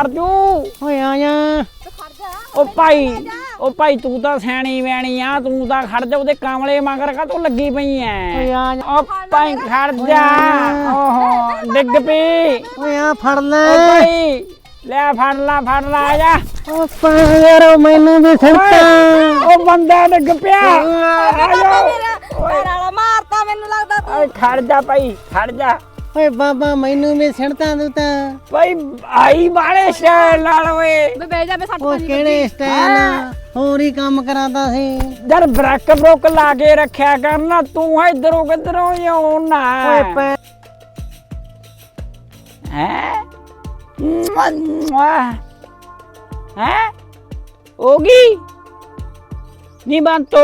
ਅਰਜੂ ਓਏ ਆ ਜਾ। ਉਹ ਭਾਈ ਉਹ ਭਾਈ ਤੂੰ ਤਾਂ ਸਿਆਣੀ ਵੈਣੀ ਆ ਤੂੰ ਤਾਂ ਖੜ ਜਾ ਉਹਦੇ ਕਾਮਲੇ ਮਗਰ ਕਾ ਤੂੰ ਲੱਗੀ ਪਈ ਐ। ਓਏ ਆ ਜਾ। ਉਹ ਭਾਈ ਖੜ ਜਾ। ਓਹੋ ਡਿੱਗ ਪਈ। ਓਏ ਆ ਫੜ ਲੈ। ਭਾਈ ਲੈ ਫੜ ਲਾ ਫੜ ਲਾ ਆ ਜਾ। ਓ ਪਾਗਰ ਮੈਨੂੰ ਵੀ ਸਿਰਤਾ ਉਹ ਬੰਦਾ ਡਿੱਗ ਪਿਆ। ਆ ਜਾ। ਮਾਰਤਾ ਮੈਨੂੰ ਲੱਗਦਾ ਓਏ ਖੜ ਜਾ ਭਾਈ ਖੜ ਜਾ। ਓਏ ਬਾਬਾ ਮੈਨੂੰ ਵੀ ਸਿਰਤਾ ਤੂੰ ਤਾਂ ਭਾਈ ਆਈ ਬਾਲੇ ਸ਼ਹਿਰ ਨਾਲ ਓਏ। ਮੈਂ ਬਹਿ ਜਾ ਮੈਂ ਸੱਟ ਉਹ ਕਿਹੜੇ ਸਟਾਈਲ ਹੋਰ ਹੀ ਕੰਮ ਕਰਾਂਦਾ ਸੀ। ਜਰ ਬ੍ਰੈਕ ਬਰੋਕ ਲਾ ਕੇ ਰੱਖਿਆ ਕਰਨਾ ਤੂੰ ਇਧਰੋਂ ਕਿਧਰੋਂ ਆਉਣਾ। ਓਏ ਪੈ ਹੈ? ਹੈ? ਹੋਗੀ ਨਹੀਂ ਬੰਤੋ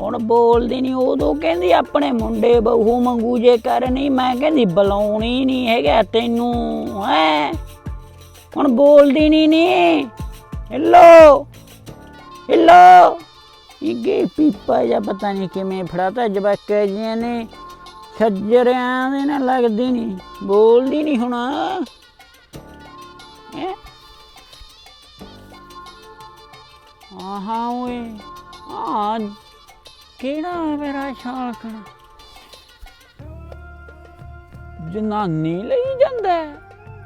ਹੁਣ ਬੋਲਦੀ ਨਹੀਂ ਉਦੋਂ ਕਹਿੰਦੀ ਆਪਣੇ ਮੁੰਡੇ ਬਹੂ ਮੰਗੂ ਜੇ ਕਰਨੀ ਮੈਂ ਕਹਿੰਦੀ ਬੁਲਾਉਣੀ ਨਹੀਂ ਹੈਗਾ ਤੈਨੂੰ, ਹੈ? ਹੁਣ ਬੋਲਦੀ ਨਹੀਂ ਨੀ। Hello hello. ਇਹ ਪੀਪਾ ਜਾਂ ਪਤਾ ਨਹੀਂ ਕਿਵੇਂ ਫੜਾਤਾ ਜਵਾਕਾਂ ਜੀਆਂ ਨੇ। ਖੱਜਰਿਆਂ ਦੇ ਨਾਲ ਲੱਗਦੀ ਨਹੀਂ ਬੋਲਦੀ ਨਹੀਂ ਹੁਣ। ਆਹਾਂ ਓਏ ਆ ਕਿਹੜਾ ਮੇਰਾ ਸ਼ਾਲਕਣ ਜਨਾਨੀ ਲਈ ਜਾਂਦਾ ਹੈ?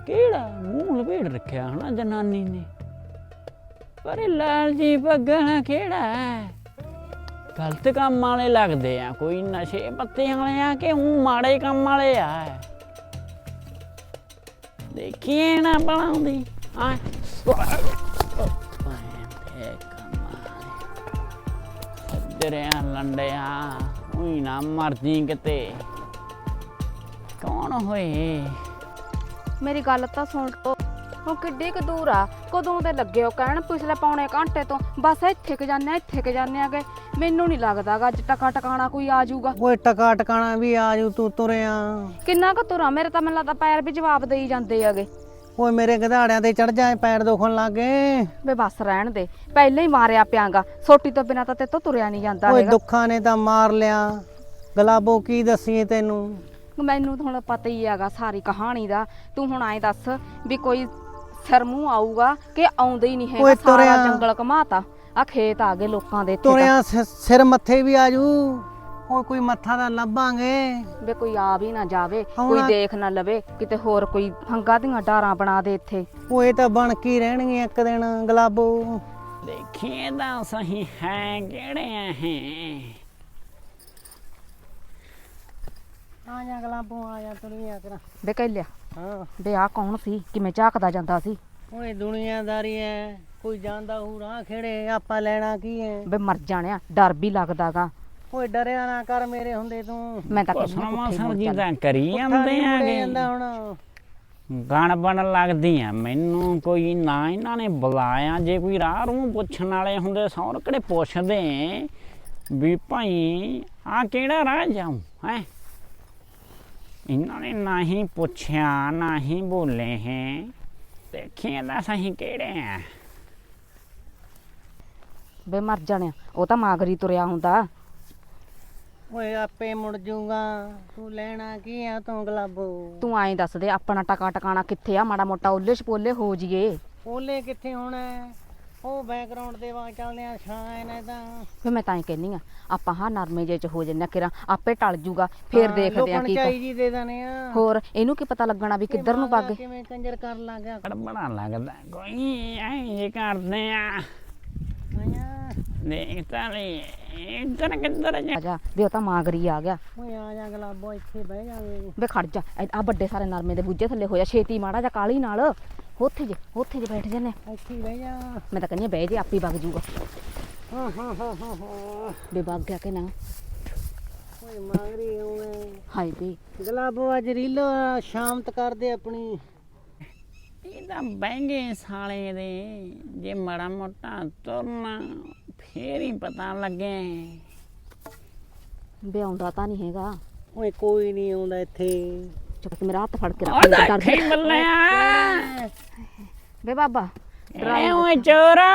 ਕਿਹੜਾ ਮੂੰਹ ਲਪੇੜ ਰੱਖਿਆ ਹਨਾ ਜਨਾਨੀ ਨੇ ਪਰ ਇਹ ਲਾਲ ਜੀ ਕਿਹੜਾ ਹੈ ਗਲਤ ਕੰਮ ਵਾਲੇ ਲੱਗਦੇ ਆ ਕੋਈ ਨਸ਼ੇ ਪੱਤੇ ਵਾਲੇ ਆ ਕਿ ਉਹ ਮਾੜੇ ਕੰਮ ਵਾਲੇ ਆ ਦੇਖੀਏ ਨਾ ਬਣਾਉਂਦੀ ਆ ਸੱਜਰਿਆਂ ਲੰਡਿਆ। ਉਹੀ ਨਾ ਮਰਜ਼ੀ ਕਿਤੇ। ਕੌਣ ਹੋਏ? ਮੇਰੀ ਗੱਲ ਤਾਂ ਸੁਣ ਲਓ ਉਹ ਕਿੱਡੀ ਕੁ ਦੂਰ ਆ। ਕਦੋਂ ਦੇ ਲੱਗੇ ਹੋ ਕਹਿਣ? ਪਿਛਲੇ ਪੌਣੇ ਘੰਟੇ ਤੋਂ ਬਸ ਇੱਥੇ ਕ ਜਾਂਦੇ ਆ ਇੱਥੇ ਕ ਜਾਂਦੇ ਆਗੇ। ਮੈਨੂੰ ਨਹੀਂ ਲੱਗਦਾਗਾ ਅੱਜ ਟਕਾ ਟਕਾਣਾ ਕੋਈ ਆ ਜਾਊਗਾ। ਓਏ ਟਕਾ ਟਕਾਣਾ ਵੀ ਆ ਜੂ ਤੂੰ ਤੁਰਿਆ। ਕਿੰਨਾ ਕੁ ਤੁਰਾ? ਮੇਰੇ ਤਾਂ ਮੈਨੂੰ ਲੱਗਦਾ ਪੈਰ ਵੀ ਜਵਾਬ ਦੇਈ ਜਾਂਦੇ ਆਗੇ। ਓਏ ਮੇਰੇ ਗਧਾੜਿਆਂ ਤੇ ਚੜ ਜਾਏ ਪੈਰ ਦੁਖਣ ਲੱਗੇ ਵੇ ਬਸ ਰਹਿਣ ਦੇ ਪਹਿਲਾਂ ਹੀ ਮਾਰਿਆ ਪਿਆਂਗਾ। ਸੋਟੀ ਤੋਂ ਬਿਨਾ ਤਾਂ ਤੇ ਤੋਂ ਤੁਰਿਆ ਨਹੀਂ ਜਾਂਦਾ ਓਏ ਹੈਗਾ। ਦੁੱਖਾਂ ਨੇ ਤਾਂ ਮਾਰ ਲਿਆ। ਗਲਾਬੋ ਕੀ ਦੱਸੀਏ ਤੈਨੂੰ? ਮੈਨੂੰ ਤਾਂ ਹੁਣ ਪਤਾ ਹੀ ਹੈਗਾ ਸਾਰੀ ਕਹਾਣੀ ਦਾ। ਤੂੰ ਹੁਣ ਐਂ ਦੱਸ ਵੀ ਕੋਈ ਸਿਰ ਮੂੰਹ ਆਊਗਾ ਕਿ ਆਉਂਦਾ ਹੀ ਨਹੀਂ ਹੈਗਾ ਓਏ ਸਾਰਾ ਤੁਰਿਆ। ਜੰਗਲ ਘਮਾਤਾ। ਆ ਖੇਤ ਆ ਗਏ ਲੋਕਾਂ ਦੇ ਇੱਥੇ ਤਾਂ। ਤੁਰਿਆ ਸਿ- ਸਿਰ ਮੱਥੇ ਵੀ ਆਜੂ। ਓਏ ਕੋਈ ਮੱਥਾ ਦਾ ਲੱਭਾਂਗੇ। ਵੇ ਕੋਈ ਆ ਵੀ ਨਾ ਜਾਵੇ ਕੋਈ ਦੇਖ ਨਾ ਲਵੇ ਕਿਤੇ ਹੋਰ ਕੋਈ ਹੰਗਾ ਦੀਆਂ ਡਾਰਾਂ ਬਣਾ ਦੇ ਇੱਥੇ। ਓਏ ਤਾਂ ਬਣ ਕੀ ਰਹਿਣਗੀਆਂ ਇੱਕ ਦਿਨ ਗਲਾਬੋ। ਦੇਖੀਏ ਤਾਂ ਸਹੀ ਹੈ ਕਿਹੜੇ ਹੈ ਆ ਜਾ ਗਲਾਬੋ ਆ ਜਾ ਤੁਰੀਆਂ ਕਰ ਵੇ ਕਹਿ ਲਿਆ ਹਾਂ। ਵੇ ਆ ਕੌਣ ਸੀ? ਕਿਵੇਂ ਝਾਕਦਾ ਜਾਂਦਾ ਸੀ? ਓਏ ਦੁਨੀਆਦਾਰੀ ਐ ਕੋਈ ਜਾਂਦਾ ਹੂ ਰਾਹ ਖੇੜੇ ਆਪਾਂ ਲੈਣਾ ਕੀ ਐ? ਵੇ ਮਰ ਜਾਣਿਆ ਡਰ ਵੀ ਲੱਗਦਾਗਾ। ਓਏ ਡਰਿਆ ਨਾ ਕਰ ਮੇਰੇ ਹੁੰਦੇ ਤੂੰ। ਮੈਂ ਤਾਂ ਪੁੱਠੇ ਮੁੜ ਸਰਜੀ ਚੱਲ। ਤਾਂ ਕਰੀ ਪੁੱਠਾ ਜਾਂਦੇ ਨੀ ਮੁੜਿਆ ਆਗੇ ਜਾਂਦਾ ਹੁਣ। ਗਣ ਬਣ ਲੱਗਦੀ ਆ ਮੈਨੂੰ ਕੋਈ ਨਾ ਇਹਨਾਂ ਨੇ ਬੁਲਾਇਆ। ਜੇ ਕੋਈ ਰਾਹ ਨੂੰ ਪੁੱਛਣ ਵਾਲੇ ਹੁੰਦੇ ਸੌਰ ਕਿਹੜੇ ਪੁੱਛਦੇ? ਵੀ ਭਾਈ ਆ ਕਿਹੜਾ ਰਾਹ ਜਾਉ ਹੈ? ਇਹਨਾਂ ਨੇ ਨਾ ਹੀ ਪੁੱਛਿਆ ਨਾ ਹੀ ਬੋਲੇ ਹੈ। ਦੇਖੀਏ ਤਾਂ ਸਹੀ ਕਿਹੜੇ ਆ। ਵੇ ਮਰ ਜਾਣਿਆ। ਉਹ ਤਾਂ ਮਾਗਰੀ ਤੁਰਿਆ ਹੁੰਦਾ। ਓਏ ਆਪੇ ਮੁੜ ਜੂਗਾ ਤੂੰ ਲੈਣਾ ਕੀ ਆ ਤੂੰ ਗਲਾਬੋ? ਤੂੰ ਐਂ ਦੱਸ ਦੇ ਆਪਣਾ ਟਕਾ ਟਕਾਣਾ ਕਿੱਥੇ ਆ? ਮਾੜਾ ਮੋਟਾ ਉੱਲੇ ਛਪੋਲੇ ਹੋ ਜੀਏ। ਓਲੇ ਕਿੱਥੇ ਹੋਣਾ? ਹੈ? ਉਹ ਬੈਕਗ੍ਰਾਉਂਡ ਦੇ ਵਾਂ ਚੱਲਦੇ ਆ ਛਾਂ ਇਹਨੇ ਤਾਂ ਫੇ ਮੈਂ ਤਾਂ ਹੀ ਕਹਿੰਨੀ ਆ ਆਪਾਂ ਹਾਂ ਨਰਮੇ ਜੇ ਚ ਹੋ ਜੰਨਾ ਕਿਰਾ ਆਪੇ ਟਲ ਜੂਗਾ ਫੇਰ ਹਾਂ, ਦੇਖਦੇ ਆ ਲੋਕਾਂ ਕੀ ਨੂੰ ਕਰ- ਚਾਈ ਜੀ ਦੇ ਦਨੇ ਆ। ਹੋਰ ਇਹਨੂੰ ਕੀ ਪਤਾ ਲੱਗਣਾ ਵੀ ਕਿੱਧਰ ਨੂੰ ਪੱਗ ਕਿਵੇਂ ਕੰਜਰ ਕਰ ਲਾਂਗਾ? ਬੜਾ ਲੱਗਦਾ ਕੋਈ ਐ ਜੇ ਕਰਦੇ ਆ। ਆਇਆ। ਦੇਖ ਤਾਂ ਇੱਧਰ ਕਿੱਧਰ ਜਾ। ਆ ਜਾ। ਵੀ ਉਹ ਤਾਂ ਮਾਗਰੀ ਆ ਗਿਆ। ਓਏ ਆ ਜਾ ਗਲਾਬੋ ਇੱਥੇ ਬਹਿ ਜਾਵੇ ਵੇ। ਖੜ ਜਾ। ਆ ਵੱਡੇ ਸਾਰੇ ਨਰਮੇ ਦੇ ਬੂਝੇ ਥੱਲੇ ਹੋਇਆ ਛੇਤੀ ਮਾੜਾ ਜਾ ਕਾਲੀ ਨਾਲ। ਉੱਥੇ ਜੇ ਉੱਥੇ ਜੇ ਬੈਠ ਜੰਨੇ ਇੱਥੇ ਹੀ ਬਹਿ ਜਾ। ਮੈਂ ਤਾਂ ਕਹਿੰਦੀ ਬਹਿ ਜੇ ਆਪੇ ਵਗ ਜੂਗਾ। ਹਾਂ ਹਾਂ ਹਾਂ ਹਾਂ ਹਾਂ। ਵੀ ਵਗ ਗਿਆ ਕਿ ਨਾ? ਓਏ ਮੰਗਰੀ ਓਏ ਹਾਏ ਵੀ। ਗਲਾਬੋ ਅੱਜ ਰੀਲੋ ਸ਼ਾਮਤ ਕਰਦੇ ਆਪਣੀ। ਇਹ ਤਾਂ ਬਹਿੰਗੇ ਸਾਲੇ ਦੇ। ਜੇ ਮਾੜਾ ਮੋਟਾ ਤੁਰਨਾ ਫੇਰ ਹੀ ਪਤਾ ਲੱਗੇ ਵੀ ਆਉਂਦਾ ਤਾਂ ਨਹੀਂ ਹੈਗਾ। ਓਏ ਕੋਈ ਨਹੀਂ ਆਉਂਦਾ ਇੱਥੇ। ਚੁੱਪ ਕੇ ਮੇਰਾ ਹੱਥ ਫੜ ਕੇ ਰੱਖ ਉਹਦਾ ਡਰ ਖੀ ਬੱਲਿਆ ਵੇ ਬਾਬਾ ਐ ਓਏ ਚੋਰਾ।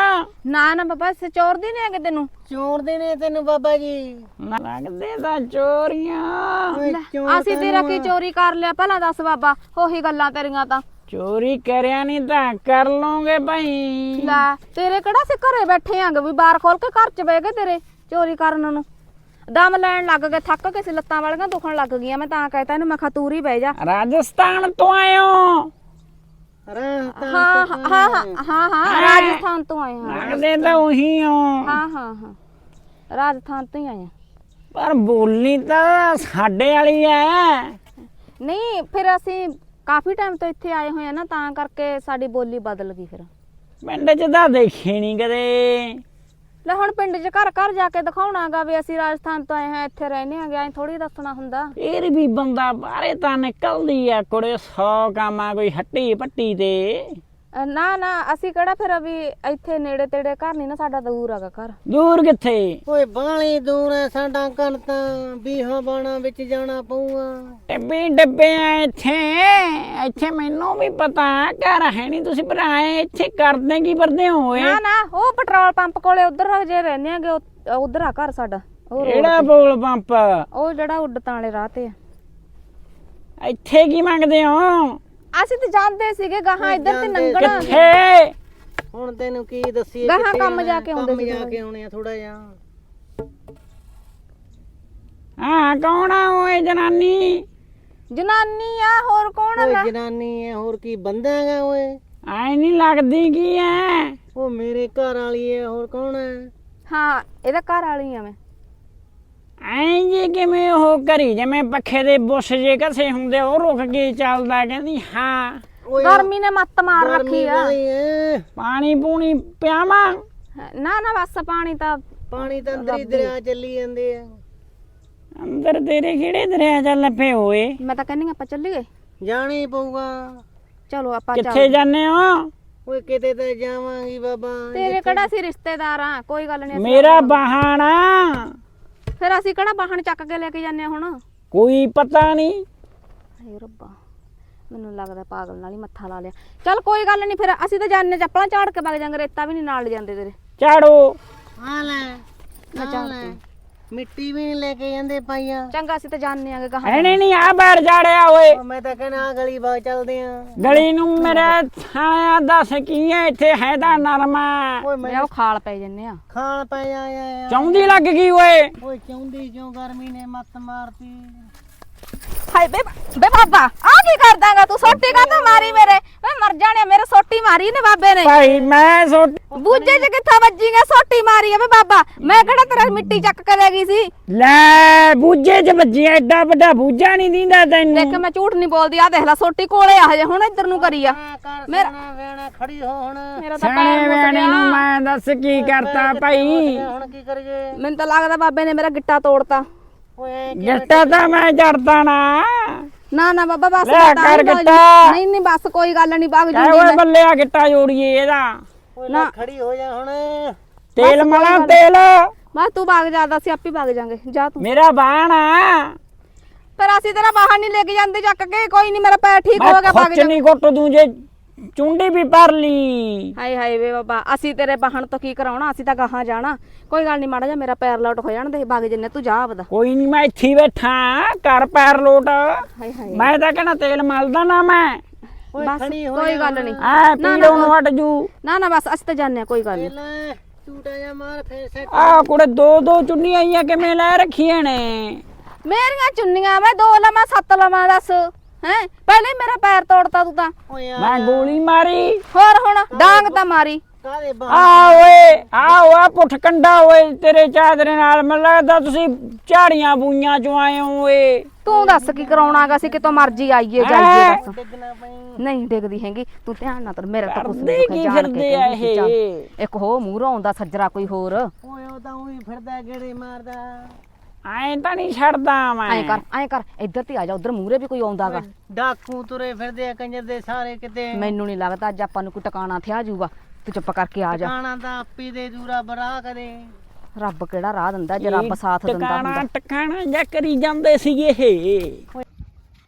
ਨਾ ਨਾ ਬਾਬਾ ਸੇ ਚੋਰਦੀ ਨਹੀਂ ਹੈਗੇ ਤੈਨੂੰ। ਚੋਰ ਦੇ ਨੇ ਤੈਨੂੰ ਬਾਬਾ ਜੀ। ਲੱਗਦੇ ਤਾਂ ਚੋਰੀਆਂ। ਓਏ ਚੋਰ ਅਸੀਂ ਤੇਰਾ ਕੀ ਚੋਰੀ ਕਰ ਲਿਆ? ਪਹਿਲਾਂ ਦੱਸ ਬਾਬਾ ਉਹੀ ਗੱਲਾਂ ਤੇਰੀਆਂ ਤਾਂ। ਚੋਰੀ ਕਰਿਆ ਨਹੀਂ ਤਾਂ ਕਰ ਲਓਗੇ ਭਾਈ ਲੈ ਤੇਰੇ ਕਿਹੜਾ ਸੀ ਘਰੇ ਬੈਠੇ ਆਂਗੇ ਵੀ ਬਾਰ ਖੋਲ ਕੇ ਘਰ ਚ ਬਹਿ ਗਏ ਤੇਰੇ ਚੋਰੀ ਕਰਨ ਨੂੰ। ਦਮ ਲੈਣ ਲੱਗ ਗਏ ਥੱਕ ਕੇ ਸੀ ਲੱਤਾਂ ਵਾਲੀਆਂ ਦੁਖਣ ਲੱਗ ਗਈਆਂ ਮੈਂ ਤਾਂ ਕਹਿਤਾ ਇਹਨੂੰ ਮੈਂ ਕਿਹਾ ਤੂੰ ਹੀ ਬਹਿ ਜਾ। ਰਾਜਸਥਾਨ ਤੋਂ ਆਇਓ। ਰਾਂ ਤਾਂ ਹਾਂ ਹਾਂ ਹਾਂ ਹਾਂ ਹਾਂ। ਰਾਜਸਥਾਨ ਤੋਂ ਆਏ ਹਾਂ। ਲੱਗਦੇ ਤਾਂ ਉਹੀ ਹੋ ਹਾਂ ਹਾਂ ਹਾਂ। ਰਾਜਸਥਾਨ ਤੋਂ ਹੀ ਆਏ ਹਾਂ। ਪਰ ਬੋਲਣੀ ਤਾਂ ਸਾਡੇ ਵਾਲੀ ਐ। ਨਹੀਂ ਫਿਰ ਅਸੀਂ ਕਾਫੀ ਟਾਈਮ ਤੋਂ ਇੱਥੇ ਆਏ ਹੋਏ ਆ ਨਾ ਤਾਂ ਕਰਕੇ ਸਾਡੀ ਬੋਲੀ ਬਦਲ ਗਈ ਫਿਰ। ਪਿੰਡ 'ਚ ਤਾਂ ਦੇਖੀ ਨਹੀਂ ਕਦੇ। ਲੈ ਹੁਣ ਪਿੰਡ 'ਚ ਘਰ ਘਰ ਜਾ ਕੇ ਦਿਖਾਉਣਾਗਾ ਵੀ ਅਸੀਂ ਰਾਜਸਥਾਨ ਤੋਂ ਆਏ ਹਾਂ ਇੱਥੇ ਰਹਿੰਦੇ ਆਂਗੇ ਐਂ ਥੋੜੀ ਦੱਸਣਾ ਹੁੰਦਾ। ਫੇਰ ਵੀ ਬੰਦਾ ਬਾਹਰੇ ਤਾਂ ਨਿਕਲਦੀ ਆ ਕੁੜੇ 100 ਕਾਮਾਂ ਕੋਈ ਹੱਟੀ ਪੱਟੀ ਤੇ। ਅ, ਨਾ ਨਾ ਅਸੀਂ ਕਿਹੜਾ ਫਿਰ ਵੀ ਇੱਥੇ ਨੇੜੇ ਤੇੜੇ ਘਰ ਨਹੀਂ ਨਾ ਸਾਡਾ ਦੂਰ ਹੈਗਾ ਘਰ। ਦੂਰ ਕਿੱਥੇ? ਓਏ ਬਾਲੀ ਦੂਰ ਹੈ ਸਾਡਾ ਘਰ ਤਾਂ ਬੀਹਾਂ ਬਾਣਾ ਵਿੱਚ ਜਾਣਾ ਪਊਗਾ। ਟੱਬੀ ਡੱਬੇ ਆ ਇੱਥੇ ਇੱਥੇ ਮੈਨੂੰ ਵੀ ਪਤਾ ਘਰ ਹੈ ਨਹੀਂ ਤੁਸੀਂ ਭਰਾਏ ਇੱਥੇ ਕਰਦੇ ਕੀ ਵਰਦੇ ਹੋਏ ਨਾ ਨਾ ਉਹ ਪੈਟਰੋਲ ਪੰਪ ਕੋਲੇ ਉਧਰ ਜੇ ਰਹਿੰਦੇ ਆਂਗੇ ਉਧਰ ਆ ਘਰ ਸਾਡਾ ਉਹ ਕਿਹੜਾ ਬੋਲ ਪੰਪ। ਉਹ ਜਿਹੜਾ ਉੱਡਤਾਂ ਵਾਲੇ ਰਾਹ ਤੇ ਆ। ਇੱਥੇ ਕੀ ਮੰਗਦੇ ਹੋ? ਅਸੀਂ ਤੇ ਜਾਂਦੇ ਸੀਗੇ ਗਾਹਾਂ ਇੱਧਰ ਤੇ ਨੰਗਣਾ ਕਿੱਥੇ? ਹੁਣ ਤੈਨੂੰ ਕੀ ਦੱਸੀਏ ਗਾਹਾਂ ਕਿੱਥੇ ਕੰਮ? ਜਾ ਕੇ ਆਉਂਦੇ ਕੰਮ ਜਾ ਕੇ ਆਉਣੇ ਆ ਥੋੜਾ ਜਿਹਾ। ਹਾਂ ਕੌਣ ਆ ਓਏ ਜਨਾਨੀ? ਜਨਾਨੀ ਆ ਹੋਰ ਕੌਣ ਓਏ ਹੈਗਾ? ਜਨਾਨੀ ਹੈ ਹੋਰ ਕੀ ਬੰਦਾ ਹੈਗਾ ਓਏ? ਐ ਨਹੀਂ ਲੱਗਦੀ ਕੀ ਐ? ਉਹ ਮੇਰੇ ਘਰ ਵਾਲੀ ਹੈ ਹੋਰ ਕੌਣ ਹੈ ਹਾਂ ਇਹਦਾ ਘਰ ਵਾਲੀ ਆ ਮੈਂ। ਐਂ ਜੇ ਕਿਵੇਂ ਉਹ ਕਰੀ ਜਿਵੇਂ ਪੱਖੇ ਦੇ ਬੁੱਸ ਜੇ ਕਸੇ ਹੁੰਦੇ ਉਹ ਰੁਕ ਕੇ ਚੱਲਦਾ? ਕਹਿੰਦੀ ਹਾਂ। ਗਰਮੀ ਨੇ ਮੱਤ ਮਾਰ ਰੱਖੀ ਆ। ਪਾਣੀ ਪੂਣੀ ਪਿਆਵਾਂ? ਨਾ ਨਾ ਬਸ ਪਾਣੀ ਤਾਂ ਪਾਣੀ ਤਾਂ ਅੰਦਰ ਹੀ ਦਰਿਆ ਚੱਲੀ ਜਾਂਦੇ ਆ। ਅੰਦਰ ਤੇਰੇ ਕਿਹੜੇ ਦਰਿਆ ਚ ਲੱਭੇ ਹੋਏ? ਮੈਂ ਤਾਂ ਕਹਿੰਨੀ ਆਪਾਂ ਚੱਲੀਏ। ਜਾਣਾ ਹੀ ਪਊਗਾ। ਚਲੋ ਆਪਾਂ ਕਿੱਥੇ ਚੱਲ। ਜਾਂਦੇ ਹੋ? ਓਏ ਕਿਤੇ ਤਾਂ ਜਾਵਾਂਗੀ ਬਾਬਾ। ਤੇਰੇ ਕਿਹੜਾ ਸੀ ਰਿਸ਼ਤੇਦਾਰ ਆ? ਕੋਈ ਗੱਲ ਨਹੀਂ ਮੇਰਾ ਬਹਾਨਾ। ਫਿਰ ਅਸੀਂ ਕਿਹੜਾ ਬਾਹਣ ਚੱਕ ਕੇ ਲੈ ਕੇ ਜਾਂਦੇ ਆ ਹੁਣ? ਕੋਈ ਪਤਾ ਨਹੀਂ। ਹਾਏ ਰੱਬਾ ਮੈਨੂੰ ਲੱਗਦਾ ਪਾਗਲ ਨਾਲ ਹੀ ਮੱਥਾ ਲਾ ਲਿਆ। ਚੱਲ ਕੋਈ ਗੱਲ ਨਹੀਂ ਫਿਰ ਅਸੀਂ ਤਾਂ ਜਾਣੇ ਚੱਪਲਾਂ ਝਾੜ ਕੇ ਵਗ ਜਾਂਗੇ ਰੇਤਾ ਵੀ ਨਹੀਂ ਨਾਲ ਜਾਂਦੇ ਤੇਰੇ। ਝਾੜੋ ਆ ਲੈ ਆ ਲੈ। ਮਿੱਟੀ ਵੀ ਨਹੀਂ ਲੈ ਕੇ ਜਾਂਦੇ ਪਾਈਆਂ। ਚੰਗਾ ਅਸੀਂ ਤਾਂ ਜਾਣੇ ਆਂਗੇ ਗਾਹਾਂ ਐਨੇ ਨਹੀਂ ਆ ਬੈਠ ਝਾੜਿਆ ਓਏ। ਮੈਂ ਤਾਂ ਕਹਿਣਾ ਗਲੀ ਬਾਗ ਚੱਲਦੇ ਆ। ਗਲੀ ਨੂੰ ਮੇਰਾ ਛਾਇਆ ਦੱਸ ਕੀ ਹੈ ਇੱਥੇ ਹੈ ਤਾਂ ਨਰਮਾ ਓਏ ਮੈਂ ਉਹ ਖਾਲ ਪੈ ਜੰਨੇ ਆ। ਖਾਣ ਪੈ ਆਇਆ ਚੌਂਦੀ ਲੱਗ ਗਈ ਓਏ। ਓਏ ਚਾਹੁੰਦੀ ਕਿਉਂ ਗਰਮੀ ਨੇ ਮੱਤ ਮਾਰਤੀ। ਹਾਏ ਬੇ ਬੇ ਬਾਬਾ ਆ ਕੀ ਕਰਦਾਗਾ ਤੂੰ? ਸੋਟੀ ਕਾ ਮਾਰੀ ਮੇਰੇ? ਵੇ ਮਰ ਜਾਣਿਆ ਮੇਰੇ ਸੋਟੀ ਮਾਰੀ ਨੇ ਬਾਬੇ ਨੇ। ਭਾਈ ਮੈਂ ਸੋ ਬੂਝੇ ਚ ਕਿੱਥਾ ਵੱਜੀ ਗਿਆ ਸੋਟੀ ਮਾਰੀ ਆ ਵੇ ਬਾਬਾ। ਮੈਂ ਕਿਹੜਾ ਤੇਰਾ ਮਿੱਟੀ ਚੱਕ ਕੇ ਲੈ ਗਈ ਸੀ? ਲੈ ਬੂਝੇ ਚ ਵੱਜੀ ਐਡਾ ਵੱਡਾ ਬੂਝਾ ਨਹੀਂ ਦਿੰਦਾ ਤੈਨੂੰ। ਦੇਖ ਮੈਂ ਝੂਠ ਨਹੀਂ ਬੋਲਦੀ ਆ ਦੇਖ ਲੈ ਸੋਟੀ ਕੋਲੇ ਆ ਹਜੇ ਹੁਣ ਇੱਧਰ ਨੂੰ ਕਰੀ ਆ। ਮੇਰਾ- ਵੇਣਾ ਖੜੀ ਹੋ ਹੁਣ। ਮੇਰਾ ਤਾਂ ਸਿਆਣੇ ਪੈਰ ਮੁੱਕ ਵੇਣੇ ਨੂੰ ਗਿਆ। ਮੈਂ ਦੱਸ ਕੀ ਕਰਤਾ ਭਾਈ? ਹੁਣ ਕੀ ਕਰੀਏ? ਮੈਨੂੰ ਤਾਂ ਲੱਗਦਾ ਬਾਬੇ ਨੇ ਮੇਰਾ ਗਿੱਟਾ ਤੋੜਤਾ। ਓਏ ਗਿੱਟਾ ਤਾਂ ਮੈਂ ਜੜਦਾ ਨਾ। ਨਾ ਨਾ ਬਾਬਾ ਬਸ ਲੈ ਮੈਂ ਗਿੱਟਾ। ਨਹੀਂ ਨਹੀਂ ਬਸ ਕੋਈ ਗੱਲ ਨਹੀਂ ਬਾਗ ਜੂਗੀ ਓਏ ਮੈਂ। ਬੱਲਿਆ ਗਿੱਟਾ ਜੋੜੀਏ ਇਹਦਾ। ਓਏ ਲੈ ਖੜੀ ਹੋ ਜਾ ਹੁਣ। ਤੇਲ ਮਲਾ ਤੇਲ। ਬਸ ਤੂੰ ਬਾਗ ਜਾਂਦਾ ਸੀ ਆਪੇ ਬਾਗ ਜਾਾਂਗੇ। ਜਾ ਤੂੰ। ਮੇਰਾ ਬਾਣਾ ਪਰ ਅਸੀਂ ਤੇਰਾ ਬਾਹਰ ਨਹੀਂ ਲੈ ਕੇ ਜਾਂਦੇ ਚੱਕ ਕੇ। ਕੋਈ ਨਹੀਂ ਮੇਰਾ ਪੈਰ ਠੀਕ ਹੋ ਮੈਂ ਗਿਆ ਬਾਗ ਖੁੱਚ ਜਾ। ਨਹੀਂ ਘੁੱਟ ਦੂੰ ਜੇ। ਚੁੰਡੀ ਵੀ ਭਰ ਲਈ। ਹਾਏ ਹਾਏ ਵੇ ਬਾਬਾ ਅਸੀਂ ਤੇਰੇ ਬਾਹਣ ਤੋਂ ਕੀ ਕਰਾਉਣਾ? ਅਸੀਂ ਤਾਂ ਗਾਹਾਂ ਜਾਣਾ। ਕੋਈ ਗੱਲ ਨਹੀਂ ਮਾੜਾ ਜਾ ਮੇਰਾ ਪੈਰ ਲੋਟ ਹੋ ਜਾਣ ਦੇ ਬਾਗ ਜੰਨੇ ਤੂੰ ਜਾ ਆਪਦਾ। ਕੋਈ ਨਹੀਂ ਮੈਂ ਇੱਥੇ ਹੀ ਬੈਠਾ ਕਰ ਪੈਰ ਲੋਟ। ਹਾਏ ਹਾਏ। ਮੈਂ ਤਾਂ ਕਹਿੰਦਾ ਤੇਲ ਮਲਦਾ ਨਾ ਮੈਂ। ਬਸ ਕੋਈ ਗੱਲ ਨਹੀਂ ਆ ਪੀੜੋਂ ਨੂੰ ਹਟ ਜੂ। ਨਾ ਨਾ ਬਸ ਅਸੀਂ ਤਾਂ ਜਾਣੇ ਕੋਈ ਗੱਲ ਨਹੀਂ ਝੂਟਾ ਜਾ ਮਾਰ ਫੇਰ ਸੈੱਟ ਆ ਕੁੜੇ ਦੋ ਦੋ ਚੁੰਨੀਆਂ ਆਈਆਂ ਕਿਵੇਂ ਲੈ ਰੱਖੀਆਂ ਨੇ? ਮੇਰੀਆਂ ਚੁੰਨੀਆਂ ਮੈਂ ਦੋ ਲਵਾਂ ਸੱਤ ਲਵਾਂ ਦੱਸ। ਹੈ? ਪਹਿਲੇ ਹੀ ਮੇਰਾ ਪੈਰ ਤੋੜਤਾ ਤੂੰ ਤਾਂ। ਓਏ ਮੈਂ ਗੋਲੀ ਮਾਰੀ। ਹੋਰ ਹੁਣ ਡਾਂਗ ਤਾਂ ਮਾਰੀ। ਕਾਦੇ ਬਾਹਰ ਆ ਓਏ ਆ ਓਏ ਪੁੱਠ ਕੰਡਾ ਓਏ ਤੇਰੇ ਚਾਦਰੇ ਨਾਲ। ਮੈਨੂੰ ਲੱਗਦਾ ਤੁਸੀਂ ਝਾੜੀਆਂ ਬੂਈਆਂ ਚੋਂ ਆਏ ਹੋ ਓਏ। ਤੂੰ ਦੱਸ ਕੀ ਕਰਾਉਣਾਗਾ ਅਸੀਂ ਕਿਤੋਂ ਮਰਜ਼ੀ ਆਈਏ ਜਾਈਏ ਦੱਸ। ਡਿੱਗਣਾ ਪਈ। ਨਹੀਂ ਡਿੱਗਦੀ ਹੈਗੀ। ਤੂੰ ਧਿਆਨ ਨਾਲ ਕਰ ਮੇਰਾ ਤਾਂ ਕੁਛ ਕਰਦੇ ਨਹੀਂ ਕੀ ਜਾਣ ਕੇ ਫਿਰਦੇ ਆ ਕਹਿੰਦੀ ਸੀ, ਚੱਲ। ਇਹ? ਇੱਕ ਹੋ ਮੂਹਰੋਂ ਆਉਂਦਾ ਸੱਜਰਾ ਕੋਈ ਹੋਰ। ਓਏ ਉਹ ਤਾਂ ਉਹੀ ਫਿਰਦਾ ਗੇੜੇ ਮਾਰਦਾ। ਐਂ ਤਾਂ ਨਹੀਂ ਛੱਡਦਾ ਮੈਂ। ਐਂ ਕਰ ਐਂ ਕਰ ਇੱਧਰ ਤੇ ਆ ਜਾ ਉਧਰ ਮੂਹਰੇ ਵੀ ਕੋਈ ਆਉਂਦਾਗਾ ਡਾਕੂ ਤੁਰੇ ਫਿਰਦੇ ਆ ਕੰਜਰ ਦੇ ਸਾਰੇ ਕਿਤੇ। ਮੈਨੂੰ ਨਹੀਂ ਲੱਗਦਾ ਅੱਜ ਆਪਾਂ ਨੂੰ ਕੋਈ ਟਿਕਾਣਾ ਥਿਆ ਜੂਗਾ। ਤੂੰ ਚੁੱਪ ਕਰਕੇ ਆ ਜਾ। ਟਿਕਾਣਾ ਤਾਂ ਆਪੀ ਦੇ ਦੂਰਾ ਬਰਾ ਕਰੇ ਰੱਬ ਕਿਹੜਾ ਰਾਹ ਦਿੰਦਾ ਜੇ ਰੱਬ ਸਾਥ ਦਿੰਦਾ ਟਿਕਾਣਾ ਹੁੰਦਾ। ਟਿਕਾਣਾ ਜਾਂ ਕਰੀ ਜਾਂਦੇ ਸੀ ਇਹ।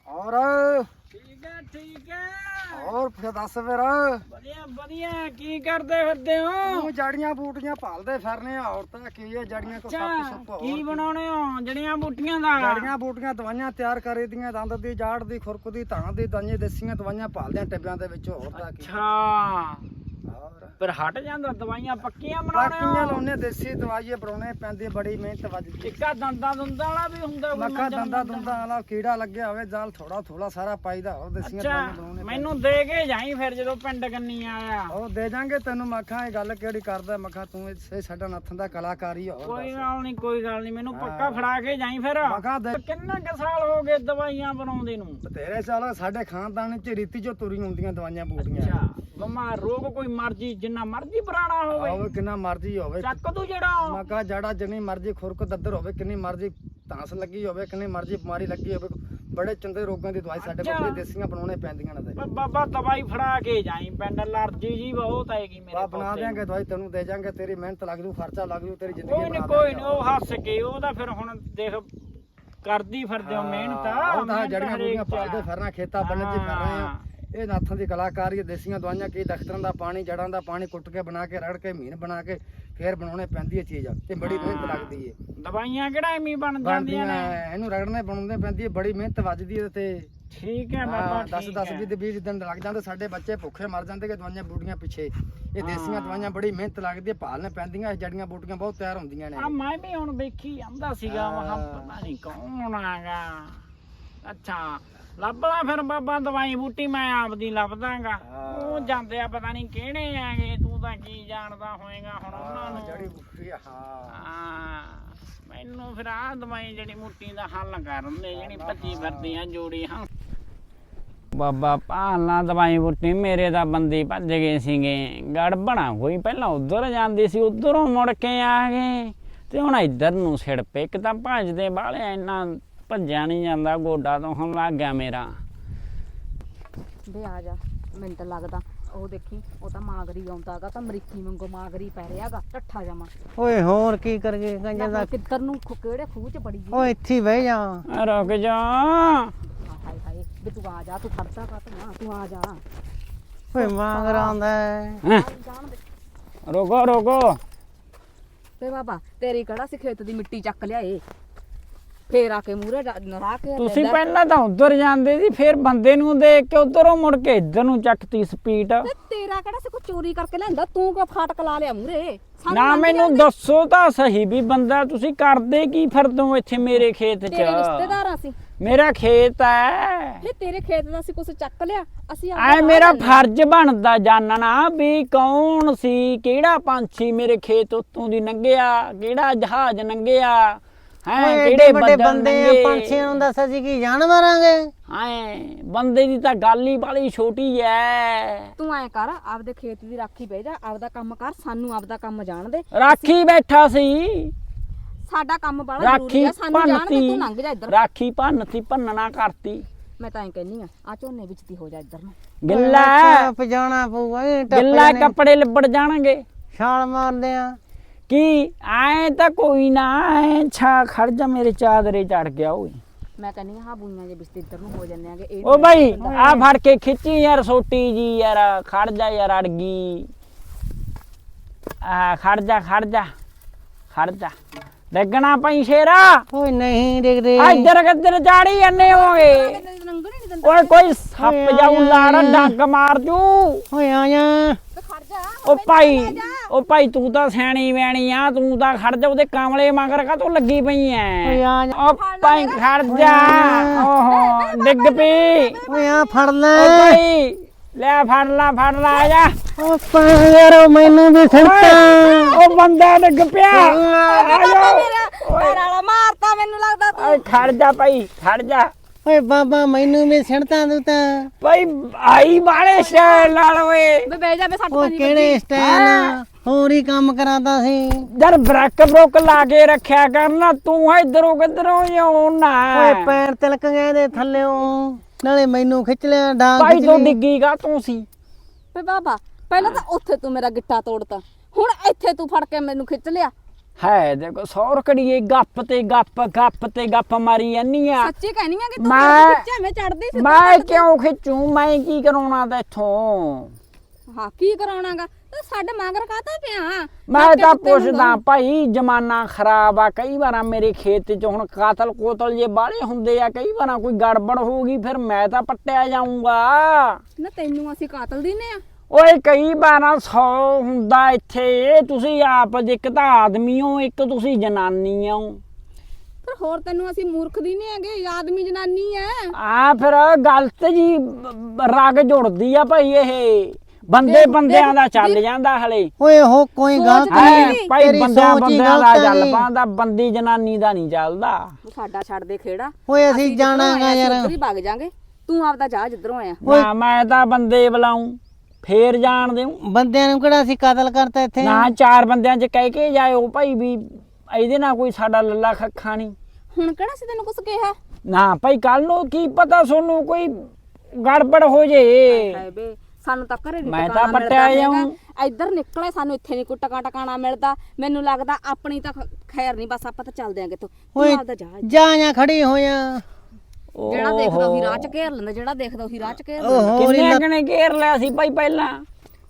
ਔਰ ਠੀਕ ਹੈ ਠੀਕ ਹੋਰ ਫਿਰ ਦੱਸ ਫਿਰ। ਵਧੀਆ ਵਧੀਆ। ਕੀ ਕਰਦੇ ਫਿਰਦੇ ਹੋ? ਤੂੰ ਜੜੀਆਂ ਬੂਟੀਆਂ ਭਾਲਦੇ ਫਿਰਨੇ ਆ ਹੋਰ ਤਾਂ ਕੀ ਹੈ ਜੜੀਆਂ ਕੋ ਸੱਪ ਸੁੱਪ ਅੱਛਾ ਹੋਰ ਕੀ। ਬਣਾਉਣੇ ਹੋ? ਜੜੀਆਂ ਬੂਟੀਆਂ ਦਾ? ਜੜੀਆਂ ਬੂਟੀਆਂ ਦਵਾਈਆਂ ਤਿਆਰ ਕਰੀ ਦੀਆਂ ਦੰਦ ਦੀ ਜਾੜ ਦੀ ਖੁਰਕ ਦੀ ਧਾਂ ਦੀ ਦੰਨੇ ਦੇਸੀਆਂ ਦਵਾਈਆਂ ਭਾਲਦੇ ਆ ਟਿੱਬਿਆਂ ਦੇ ਵਿੱਚ ਹੋਰ ਤਾਂ ਕੀ। ਅੱਛਾ। ਹੋਰ। ਪਰ ਹਟ ਜਾਂਦਾ ਦਵਾਈਆਂ ਪੱਕੀਆਂ ਬਣਾਉਣੇ ਬਾਕੀਆਂ ਹੋ ਲਾਉਨੇ ਦੇਸੀ ਦਵਾਈਏ ਬਣਾਉਣੇ ਪੈਂਦੀ ਬੜੀ ਮਿਹਨਤ ਵੱਜਦੀ ਇੱਕਾ ਦੰਦਾਂ ਦੁੰਦਾਂ ਵਾਲਾ ਵੀ ਹੁੰਦਾ ਕੋਈ ਮੱਖਾ ਮੱਝਾਂ ਦੰਦਾ ਦੁੰਦਾ। ਵਾਲਾ ਕੀੜਾ ਲੱਗਿਆ ਹੋਵੇ ਜਾਲ ਥੋੜਾ ਥੋੜਾ ਸਾਰਾ ਪਾਈਦਾ ਹੋਰ ਦੇਸੀਆਂ ਅੱਛਾ ਦਵਾਈਆਂ ਬਣਾਉਣੇ ਮੈਨੂੰ ਦੇ ਕੇ ਜਾਈ ਫਿਰ ਜਦੋਂ ਪਿੰਡ ਕੰਨੀ ਆਇਆ। ਉਹ ਦੇ ਜਾਾਂਗੇ ਤੈਨੂੰ ਮੱਖਾਂ ਇਹ ਗੱਲ ਕਿਹੜੀ ਕਰਦਾ ਮੱਖਾਂ ਤੂੰ ਇਹ ਸਾਡਾ ਨੱਥਨ ਦਾ ਕਲਾਕਾਰੀ ਹੋਰ ਕੋਈ ਦੱਸ ਗੱਲ ਨਹੀਂ ਕੋਈ ਗੱਲ ਨਹੀਂ ਮੈਨੂੰ ਪੱਕਾ ਫੜਾ ਕੇ ਜਾਈ ਫਿਰ। ਮੱਖਾਂ ਦੇ ਕਿੰਨਾ ਕੁ ਸਾਲ ਹੋ ਗਏ ਦਵਾਈਆਂ ਬਣਾਉਂਦੇ ਨੂੰ? ਤੇਰੇ ਸਾਲ ਸਾਡੇ ਖਾਨਦਾਨ ਚ ਰੀਤੀ ਜੋ ਤੁਰੀ ਹੁੰਦੀਆਂ ਦਵਾਈਆਂ ਬੂਟੀਆਂ। ਅੱਛਾ ਬਿਮਾਰ ਰੋਗ ਕੋਈ ਮਰਜ਼ੀ ਜਿੰਨਾ ਮਰਜ਼ੀ ਪੁਰਾਣਾ ਹੋਵੇ ਹੋਵੇ ਕਿੰਨਾ ਮਰਜ਼ੀ ਹੋਵੇ ਚੱਕ ਤੂੰ ਜਿਹੜਾ ਮੱਕਾ ਜੜਾ ਜਿੰਨੀ ਮਰਜ਼ੀ ਖੁਰਕ ਦੱਦਰ ਹੋਵੇ ਕਿੰਨੀ ਮਰਜ਼ੀ ਧਾਂਸ ਲੱਗੀ ਹੋਵੇ ਕਿੰਨੀ ਮਰਜ਼ੀ ਬਿਮਾਰੀ ਲੱਗੀ ਹੋਵੇ ਬੜੇ ਚੰਗੇ ਰੋਗਾਂ ਦੀ ਦਵਾਈ ਸਾਡੇ ਕੋਲ ਅੱਛਾ। ਦੇਸੀਆਂ ਬਣਾਉਣੇ ਪੈਂਦੀਆਂ ਨੇ ਤੇ ਬ- ਬਾਬਾ ਦਵਾਈ ਫੜਾ ਕੇ ਜਾਈ ਪਿੰਡ ਅਲਰਜੀ ਜੀ ਬਹੁਤ ਆਏਗੀ ਮੇਰੇ ਬਾ ਬਣਾ ਪੋਤੇ ਨੂੰ। ਦਿਆਂਗੇ ਦਵਾਈ ਤੈਨੂੰ ਦੇ ਜਾਾਂਗੇ ਤੇਰੀ ਮਿਹਨਤ ਲੱਗ ਜੂ ਖਰਚਾ ਲੱਗ ਜੂ ਤੇਰੀ ਜ਼ਿੰਦਗੀ ਕੋਈ ਨਹੀਂ ਬਣਾ ਕੋਈ ਦਿਆਂਗੇ। ਨਹੀਂ ਉਹ ਹੱਸ ਕੇ ਉਹਦਾ ਫਿਰ ਹੁਣ ਦੇਖ ਕਰਦੀ ਫਿਰਦੇ ਹੋ ਮਿਹਨਤ ਹਾਂ, ਉਹ ਤਾਂ ਮਿਹਨਤ ਜੜੀਆਂ ਹਰੇਕ ਬੂਟੀਆਂ ਚ ਪਾਲਦੇ ਆ। ਫਿਰਨਾ ਖੇਤਾਂ ਬੰਨੇ ਚ ਫਿਰ ਰਹੇ ਆ। ਇਹ ਨਾਥਾਂ ਦੀ ਕਲਾਕਾਰੀ ਦੇਸੀਆਂ ਦਵਾਈਆਂ ਕੀ ਦਖਤਰਾਂ ਦਾ ਪਾਣੀ ਜੜਾਂ ਦਾ ਪਾਣੀ ਕੁੱਟ ਕੇ ਬਣਾ ਕੇ ਰੜ ਕੇ ਮਹੀਨ ਬਣਾ ਕੇ ਫੇਰ ਬਣਾਉਣੇ ਪੈਂਦੀ ਹੈ ਚੀਜ਼ ਤੇ ਬੜੀ ਮਿਹਨਤ ਲੱਗਦੀ ਹੈ ਦਵਾਈਆਂ ਕਿਹੜਾ ਐਵੇਂ ਬਣ ਜਾਂਦੀਆਂ ਨੇ? ਇਹਨੂੰ ਰਗੜਨੇ ਬਣਾਉਂਦੇ ਪੈਂਦੀ ਹੈ ਬੜੀ ਮਿਹਨਤ ਵੱਜਦੀ ਹੈ ਤੇ ਠੀਕ ਹੈ ਬਾਬਾ 10 ਠੀਕ 10 ਹੈ। 20 20 ਦਿਨ ਲੱਗ ਜਾਂਦੇ ਸਾਡੇ ਬੱਚੇ ਭੁੱਖੇ ਮਰ ਜਾਂਦੇ ਕਿ ਦਵਾਈਆਂ ਬੂਟੀਆਂ ਪਿੱਛੇ। ਇਹ ਦੇਸੀਆਂ ਦਵਾਈਆਂ ਬੜੀ ਮਿਹਨਤ ਲੱਗਦੀ ਹੈ ਭਾਲਨੇ ਪੈਂਦੀਆਂ ਇਹ ਜੜੀਆਂ ਬੂਟੀਆਂ ਬਹੁਤ ਤਿਆਰ ਹੁੰਦੀਆਂ ਨੇ। ਆ ਮੈਂ ਵੀ ਹੁਣ ਵੇਖੀ ਜਾਂਦਾ ਸੀਗਾ ਮੈਂ। ਪਤਾ ਨਹੀਂ ਕੌਣ ਆਗਾ ਅੱਛਾ ਲੱਭਦਾ ਫਿਰ ਬਾਬਾ ਦਵਾਈ ਬੂਟੀ ਮੈਂ ਆਪਦੀ ਲੱਭਦਾਗਾ। ਉਹ ਜਾਂਦੇ ਆ ਪਤਾ ਨਹੀਂ ਕਿਹੜੇ ਆਗੇ ਤੂੰ ਤਾਂ ਕੀ ਜਾਣਦਾ ਹੋਏਗਾ ਹੁਣ ਉਹਨਾਂ ਨੂੰ। ਜੜੀ ਬੂਟੀ ਹਾਂ। ਮੈਨੂੰ ਫਿਰ ਆ ਦਵਾਈ ਜਿਹੜੀ ਮੁੱਟੀ ਦਾ ਹੱਲ ਕਰਨ ਦੇ ਜਿਹੜੀ ਭੱਜੀ ਫਿਰਦੀ ਆ ਜੋੜੀ ਹਾਂ ਬਾਬਾ ਭਾਲਣਾ ਦਵਾਈ ਬੁੱਟੀ ਮੇਰੇ ਤਾਂ ਬੰਦੇ ਭੱਜ ਗਏ ਸੀਗੇ। ਗੜਬਣਾ ਕੋਈ ਪਹਿਲਾਂ ਉਧਰ ਜਾਂਦੀ ਸੀ ਉਧਰੋਂ ਮੁੜ ਕੇ ਆ ਗਏ। ਤੇ ਹੁਣ ਇੱਧਰ ਨੂੰ ਸਿੜ ਪਏ ਇੱਕ ਤਾਂ ਭੱਜਦੇ ਬਾਹਲੇ ਇੰਨਾ ਭੱਜਿਆ ਨਹੀਂ ਜਾਂਦਾ ਗੋਡਾ ਤੋਂ ਹੁਣ ਲੱਗ ਗਿਆ ਮੇਰਾ। ਵੇ ਆ ਜਾ ਮੈਨੂੰ ਤਾਂ ਲੱਗਦਾ ਉਹ ਦੇਖੀ ਉਹ ਤਾਂ ਮਾਗਰੀ ਆਉਂਦਾਗਾ ਤਾਂ ਮਰੀਕੀ ਵਾਂਗੂ ਮਾਗਰੀ ਪੈ ਰਿਹਾਗਾ ਠੱਠਾ ਜਮਾ। ਓਏ ਹੋਰ ਕੀ ਕਰਗੇ ਕੰਜਾ ਦਾ ਕਿੱਧਰ ਨੂੰ ਖੁ- ਕਿਹੜੇ ਖੂਹ ਚ ਬੜੀ ਜੀ ਓਏ ਇੱਥੇ ਹੀ ਬਹਿ ਜਾ। ਆ ਰੁਕ ਜਾ। ਹਾਏ ਹਾਏ ਵੇ ਤੂੰ ਆ ਜਾ ਤੂੰ ਖੜਦਾ ਕਾ ਤੂੰ ਤੂੰ ਆ ਜਾ। ਓਏ ਮਾਂਗਰ ਆਉਂਦਾ ਹੈ। ਹੈਂ, ਜਾਣ ਦੇ। ਰੁਕੋ ਰੁਕੋ। ਤੇ ਬਾਬਾ ਤੇਰੀ ਕਿਹੜਾ ਸੀ ਖੇਤ ਦੀ ਮਿੱਟੀ ਚੱਕ ਲਿਆਏ? ਫੇਰ ਆ ਕੇ ਮੂਰੇ ਨਰਾ ਕੇ ਤੁਸੀਂ ਪਹਿਲਾਂ ਤਾਂ ਉਧਰ ਜਾਂਦੇ ਸੀ ਫਿਰ ਬੰਦੇ ਨੂੰ ਦੇਖ ਕੇ ਉਧਰੋਂ ਮੁੜ ਕੇ ਇੱਧਰ ਨੂੰ ਚੱਕਤੀ ਸਪੀਡ ਤੇ ਤੇਰਾ ਕਿਹੜਾ ਸੀ ਕੋਈ ਚੋਰੀ ਕਰਕੇ ਲੈਂਦਾ ਤੂੰ ਕਿਉਂ ਫਾਟਕ ਲਾ ਲਿਆ ਮੂਰੇ ਨਾ ਮੈਨੂੰ ਦੱਸੋ ਤਾਂ ਸਹੀ ਵੀ ਬੰਦਾ ਤੁਸੀਂ ਕਰਦੇ ਕੀ ਫਿਰਦੇ ਹੋ ਇੱਥੇ ਮੇਰੇ ਖੇਤ 'ਚ? ਤੇਰੇ ਰਿਸ਼ਤੇਦਾਰ ਅਸੀਂ ਮੇਰਾ ਖੇਤ ਹੈ ਫੇ ਤੇਰੇ ਖੇਤ ਦਾ ਅਸੀਂ ਕੁਝ ਚੱਕ ਲਿਆ। ਅਸੀਂ ਆਪਦਾ ਐ ਲਾ ਮੇਰਾ ਲੈਂਦੇ। ਫਰਜ਼ ਬਣਦਾ ਜਾਣਨਾ ਵੀ ਕੌਣ ਸੀ ਕਿਹੜਾ ਪੰਛੀ ਮੇਰੇ ਖੇਤ ਉੱਤੋਂ ਦੀ ਲੰਘਿਆ ਕਿਹੜਾ ਜਹਾਜ਼ ਲੰਘਿਆ ਹੈ ਕਿਹੜੇ ਵੱਡੇ ਬੰਦੇ ਆ ਪੰਛੀਆਂ ਨੂੰ ਦੱਸ ਅਸੀਂ ਕੀ ਜਾਨਵਰਾਂਗੇ ਐ ਬੰਦੇ ਦੀ ਤਾਂ ਗੱਲ ਹੀ ਬਾਲੀ ਛੋਟੀ ਐ। ਤੂੰ ਐ ਕਰ ਆਪਦੇ ਖੇਤ ਦੀ ਰਾਖੀ ਬਹਿ ਜਾ ਆਪਦਾ ਕੰਮ ਕਰ ਸਾਨੂੰ ਆਪਦਾ ਕੰਮ ਜਾਣ ਦੇ। ਰਾਖੀ ਬੈਠਾ ਸੀ। ਸਾਡਾ ਕੰਮ ਬੜਾ ਜ਼ਰੂਰੀ ਆ ਸਾਨੂੰ ਜਾਣ ਦੇ ਤੂੰ ਲੰਘ ਜਾ ਇੱਧਰ। ਰਾਖੀ ਭੰਨਤੀ ਭੰਨਣਾ ਕਰਤੀ। ਮੈਂ ਤਾਂ ਐ ਕਹਿੰਨੀ ਆ ਆ ਝੋਨੇ ਵਿੱਚ ਦੀ ਹੋ ਜਾ ਇੱਧਰ ਨੂੰ। ਗਿੱਲਾ ਪਜਾਣਾ ਪਊਗਾ ਇਹ ਗਿੱਲਾ ਕੱਪੜੇ ਲਿਬੜ ਜਾਣਗੇ। ਛਾਲ ਮਾਰਦੇ ਆ। ਕੀ ਐ ਤਾਂ ਕੋਈ ਨਾ ਐ ਛਾ ਖੜ ਜਾ ਮੇਰੇ ਚਾਦਰੇ ਚੜ ਗਿਆ ਓਏ ਮੈਂ ਕਹਿੰਨੀ ਹਾਂ ਬੂਈਆਂ ਜੇ ਬਿਸਤੇ ਇੱਧਰ ਨੂੰ ਹੋ ਜੰਨੇ ਆਗੇ ਇਹ ਓ ਬਾਈ ਆ ਫੜ ਕੇ ਖਿੱਚੀ ਯਾਰ ਸੋਟੀ ਜੀ ਯਾਰ ਖੜ ਜਾ ਯਾਰ ਅੜ ਗਈ ਆ ਖੜ ਜਾ ਖੜ ਜਾ ਖੜ ਜਾ ਲੱਗਣਾ ਪਈ ਸ਼ੇਰਾ ਓਏ ਨਹੀਂ ਡਿਗਦੇ ਆ ਇੱਧਰ ਕਿੱਧਰ ਚਾੜੀ ਜਾਂਦੇ ਹੋਗੇ ਲੰਘਣ ਨਹੀਂ ਦਿੰਦਾ ਓਏ ਕੋਈ ਸੱਪ ਜਾਊ ਲਾੜ ਡੰਗ ਮਾਰ ਜੂ ਓਏ ਆ ਜਾ ਤੇ ਖੜ ਜਾ ਓ ਭਾਈ ਓ ਭਾਈ ਤੂੰ ਤਾਂ ਸਿਆਣੀ ਵੈਣੀ ਆ ਤੂੰ ਤਾਂ ਖੜ ਜਾ ਉਹਦੇ ਕਾਮਲੇ ਮਗਰ ਕਾ ਤੂੰ ਲੱਗੀ ਪਈ ਐ? ਆ ਜਾ। ਓ ਭਾਈ ਖੜ ਜਾ। ਓਹੋ ਡਿੱਗ ਪਈ। ਓਏ ਆ ਫੜ ਲੈ। ਓ ਭਾਈ ਲੈ ਫੜ ਲਾ ਫੜ ਲਾ ਆ ਜਾ। ਓ ਪਾਗਰੋ ਮੈਨੂੰ ਵੀ ਛੜਤਾ ਉਹ ਬੰਦਾ ਡਿੱਗ ਪਿਆ। ਆ ਜਾ। ਵਾਲਾ ਮਾਰਤਾ ਮੈਨੂੰ ਲੱਗਦਾ ਤੂੰ। ਓਏ ਖੜ ਜਾ ਭਾਈ ਖੜ ਜਾ। ਓਏ ਬਾਬਾ ਮੈਨੂੰ ਵੀ ਛੜਤਾ ਤੂੰ ਤਾਂ ਭਾਈ ਆਈ ਬਾਲੇ ਸ਼ਹਿਰ ਨਾਲ ਓਏ। ਵੇ ਬਹਿ ਜਾ ਵੇ ਸੱਟ ਨਹੀਂ ਕਿਹੜੇ ਸਟਾਈਲ ਹੋਰ ਹੀ ਕੰਮ ਕਰਾਤਾ ਸੀ। ਜਦ ਬ੍ਰੈਕ ਬਰੋਕ ਲਾ ਕੇ ਰੱਖਿਆ ਕਰਨਾ ਤੂੰ ਇਧਰੋਂ ਕਿਧਰੋਂ ਆਉਣਾ ਓਏ ਪੈਰ ਤਿਲਕ ਗਏ ਦੇ ਥੱਲੇੋਂ ਨਾਲੇ ਮੈਨੂੰ ਖਿੱਚ ਲਿਆ ਡਾਂਗ ਭਾਈ ਤੂੰ ਡਿੱਗੀ ਗਾ ਤੂੰ ਸੀ? ਵੇ ਬਾਬਾ ਪਹਿਲਾਂ ਤਾਂ ਉੱਥੇ ਤੂੰ ਮੇਰਾ ਗਿੱਟਾ ਤੋੜਤਾ। ਹੁਣ ਇੱਥੇ ਤੂੰ ਫੜ ਕੇ ਮੈਨੂੰ ਖਿੱਚ ਲਿਆ। ਹੈ ਦੇਖੋ ਸੌਰ ਕੜੀਏ ਗੱਪ ਤੇ ਗੱਪ ਗੱਪ ਤੇ ਗੱਪ ਮਾਰੀ ਜਾਨੀ ਆ। ਸੱਚੀ ਕਹਿਨੀ ਆ ਕਿ ਤੂੰ ਮੈਂ- ਚੜਦੀ ਸੀ ਮੈਂ ਕਿਉਂ ਖਿੱਚੂ? ਮੈਂ ਕੀ ਕਰਾਉਣਾ ਤੇਥੋਂ ਹਾਂ ਕੀ ਕਰਾਉਣਾਗਾ? ਤੂੰ ਸਾਡੇ ਮਗਰ ਕਾਹਤੇ ਪਿਆ? ਮੈਂ ਤਾਂ ਕੁੱਤੇ ਪੁੱਛਦਾ ਭਾਈ ਜਮਾਨਾ ਖਰਾਬ ਆ। ਕਈ ਵਾਰਾਂ ਮੇਰੇ ਖੇਤ 'ਚ ਹੁਣ ਕਾਤਲ ਕੋਤਲ ਜੇ ਬਾਲੇ ਹੁੰਦੇ ਆ ਕਈ ਵਾਰਾਂ ਕੋਈ ਗੜਬੜ ਹੋ ਗਈ ਫਿਰ ਮੈਂ ਤਾਂ ਪੱਟਿਆ ਜਾਊਂਗਾ। ਨਾ ਤੈਨੂੰ ਅਸੀਂ ਕਾਤਲ ਦਿੰਨੇ ਆ। ਓਏ ਕਈ ਵਾਰਾਂ 100 ਹੁੰਦਾ ਇੱਥੇ ਤੁਸੀਂ ਆਪ ਇੱਕ ਤਾਂ ਆਦਮੀ ਹੋ ਇੱਕ ਤੁਸੀਂ ਜਨਾਨੀ ਹੋ। ਪਰ ਹੋਰ ਤੈਨੂੰ ਅਸੀਂ ਮੂਰਖ ਦਿੰਨੇ ਆਗੇ ਆਦਮੀ ਜਨਾਨੀ ਐ। ਆ ਫਿਰ ਗਲਤ ਜੀ ਰਗ ਜੁੜਦੀ ਆ ਭਾਈ ਇਹ। ਬੰਦੇ ਬੰਦਿਆਂ ਦਾ ਚੱਲ। ਜਾਂਦਾ ਹਲੇ। ਓਏ ਉਹ ਕੋਈ ਗਲਤ ਹੈ ਨਹੀਂ। ਭਾਈ ਬੰਦਿਆਂ ਹੀ ਬੰਦਿਆਂ ਦਾ ਚੱਲ ਨਹੀਂ। ਪਾਉਂਦਾ ਬੰਦੀ ਜਨਾਨੀ ਦਾ ਨਹੀਂ ਚੱਲਦਾ। ਸਾਡਾ ਛੱਡ ਦੇ ਖੇੜਾ। ਓਏ ਅਸੀਂ ਜਾਣਾਗਾ ਯਾਰ। ਹੀ ਵਗ ਜਾਾਂਗੇ। ਤੂੰ ਆਪਦਾ ਜਾ ਜਿੱਧਰੋਂ ਆਇਆ। ਨਾ ਮੈਂ ਤਾਂ ਬੰਦੇ ਬੁਲਾਉਂ ਫੇਰ ਜਾਣ ਦੇਉ ਬੰਦਿਆਂ ਨੂੰ ਕਿਹੜਾ ਅਸੀਂ ਕਤਲ ਕਰਤਾ ਇੱਥੇ? ਨਾ ਚਾਰ ਬੰਦਿਆਂ 'ਚ ਕਹਿ ਕੇ ਜਾਇਓ ਭਾਈ ਵੀ ਇਹਦੇ ਨਾਲ ਕੋਈ ਸਾਡਾ ਲੱਲਾ ਖੱਖਾ ਨਹੀਂ। ਹੁਣ ਕਿਹੜਾ ਸੀ ਤੈਨੂੰ ਕੁਛ ਕਿਹਾ? ਨਾ ਭਾਈ ਕੱਲ ਨੂੰ ਕੀ ਪਤਾ ਸੋਨੂੰ ਕੋਈ ਗੜਬੜ ਹੋ ਜੇ। ਹਾਏ ਬੇ ਸਾਨੂੰ ਤਾਂ ਘਰੇ ਮੈਂ ਤਾਂ ਪੱਟਿਆ। ਜਾਊਂ। ਇੱਧਰ ਨਿਕਲੇ ਸਾਨੂੰ ਇੱਥੇ ਨਹੀਂ ਕੋਈ ਟਕਾ ਟਕਾਣਾ ਮਿਲਦਾ। ਮੈਨੂੰ ਲੱਗਦਾ ਆਪਣੀ ਤਾਂ ਖੈਰ ਨਹੀਂ ਬਸ ਆਪਾਂ ਤਾਂ ਚੱਲਦੇ ਆਂਗੇ ਤੂੰ ਤੂੰ ਓਏ ਆਪਦਾ ਜਾ ਜਾ ਜਾਂ ਖੜੀ ਹੋਇਆ। ਜਿਹੜਾ ਦੇਖਦਾ ਉਹੀ ਰਾਹ ਚ ਘੇਰ ਲੈਂਦਾ ਜਿਹੜਾ ਦੇਖਦਾ ਉਹੀ ਰਾਹ ਚ ਘੇਰ ਲੈਂਦਾ। ਓਹੋ ਉਹਦੀ ਕਿੰਨੇ ਲੱਤ- ਕਨੇ ਘੇਰ ਲਿਆ ਸੀ ਭਾਈ ਪਹਿਲਾਂ?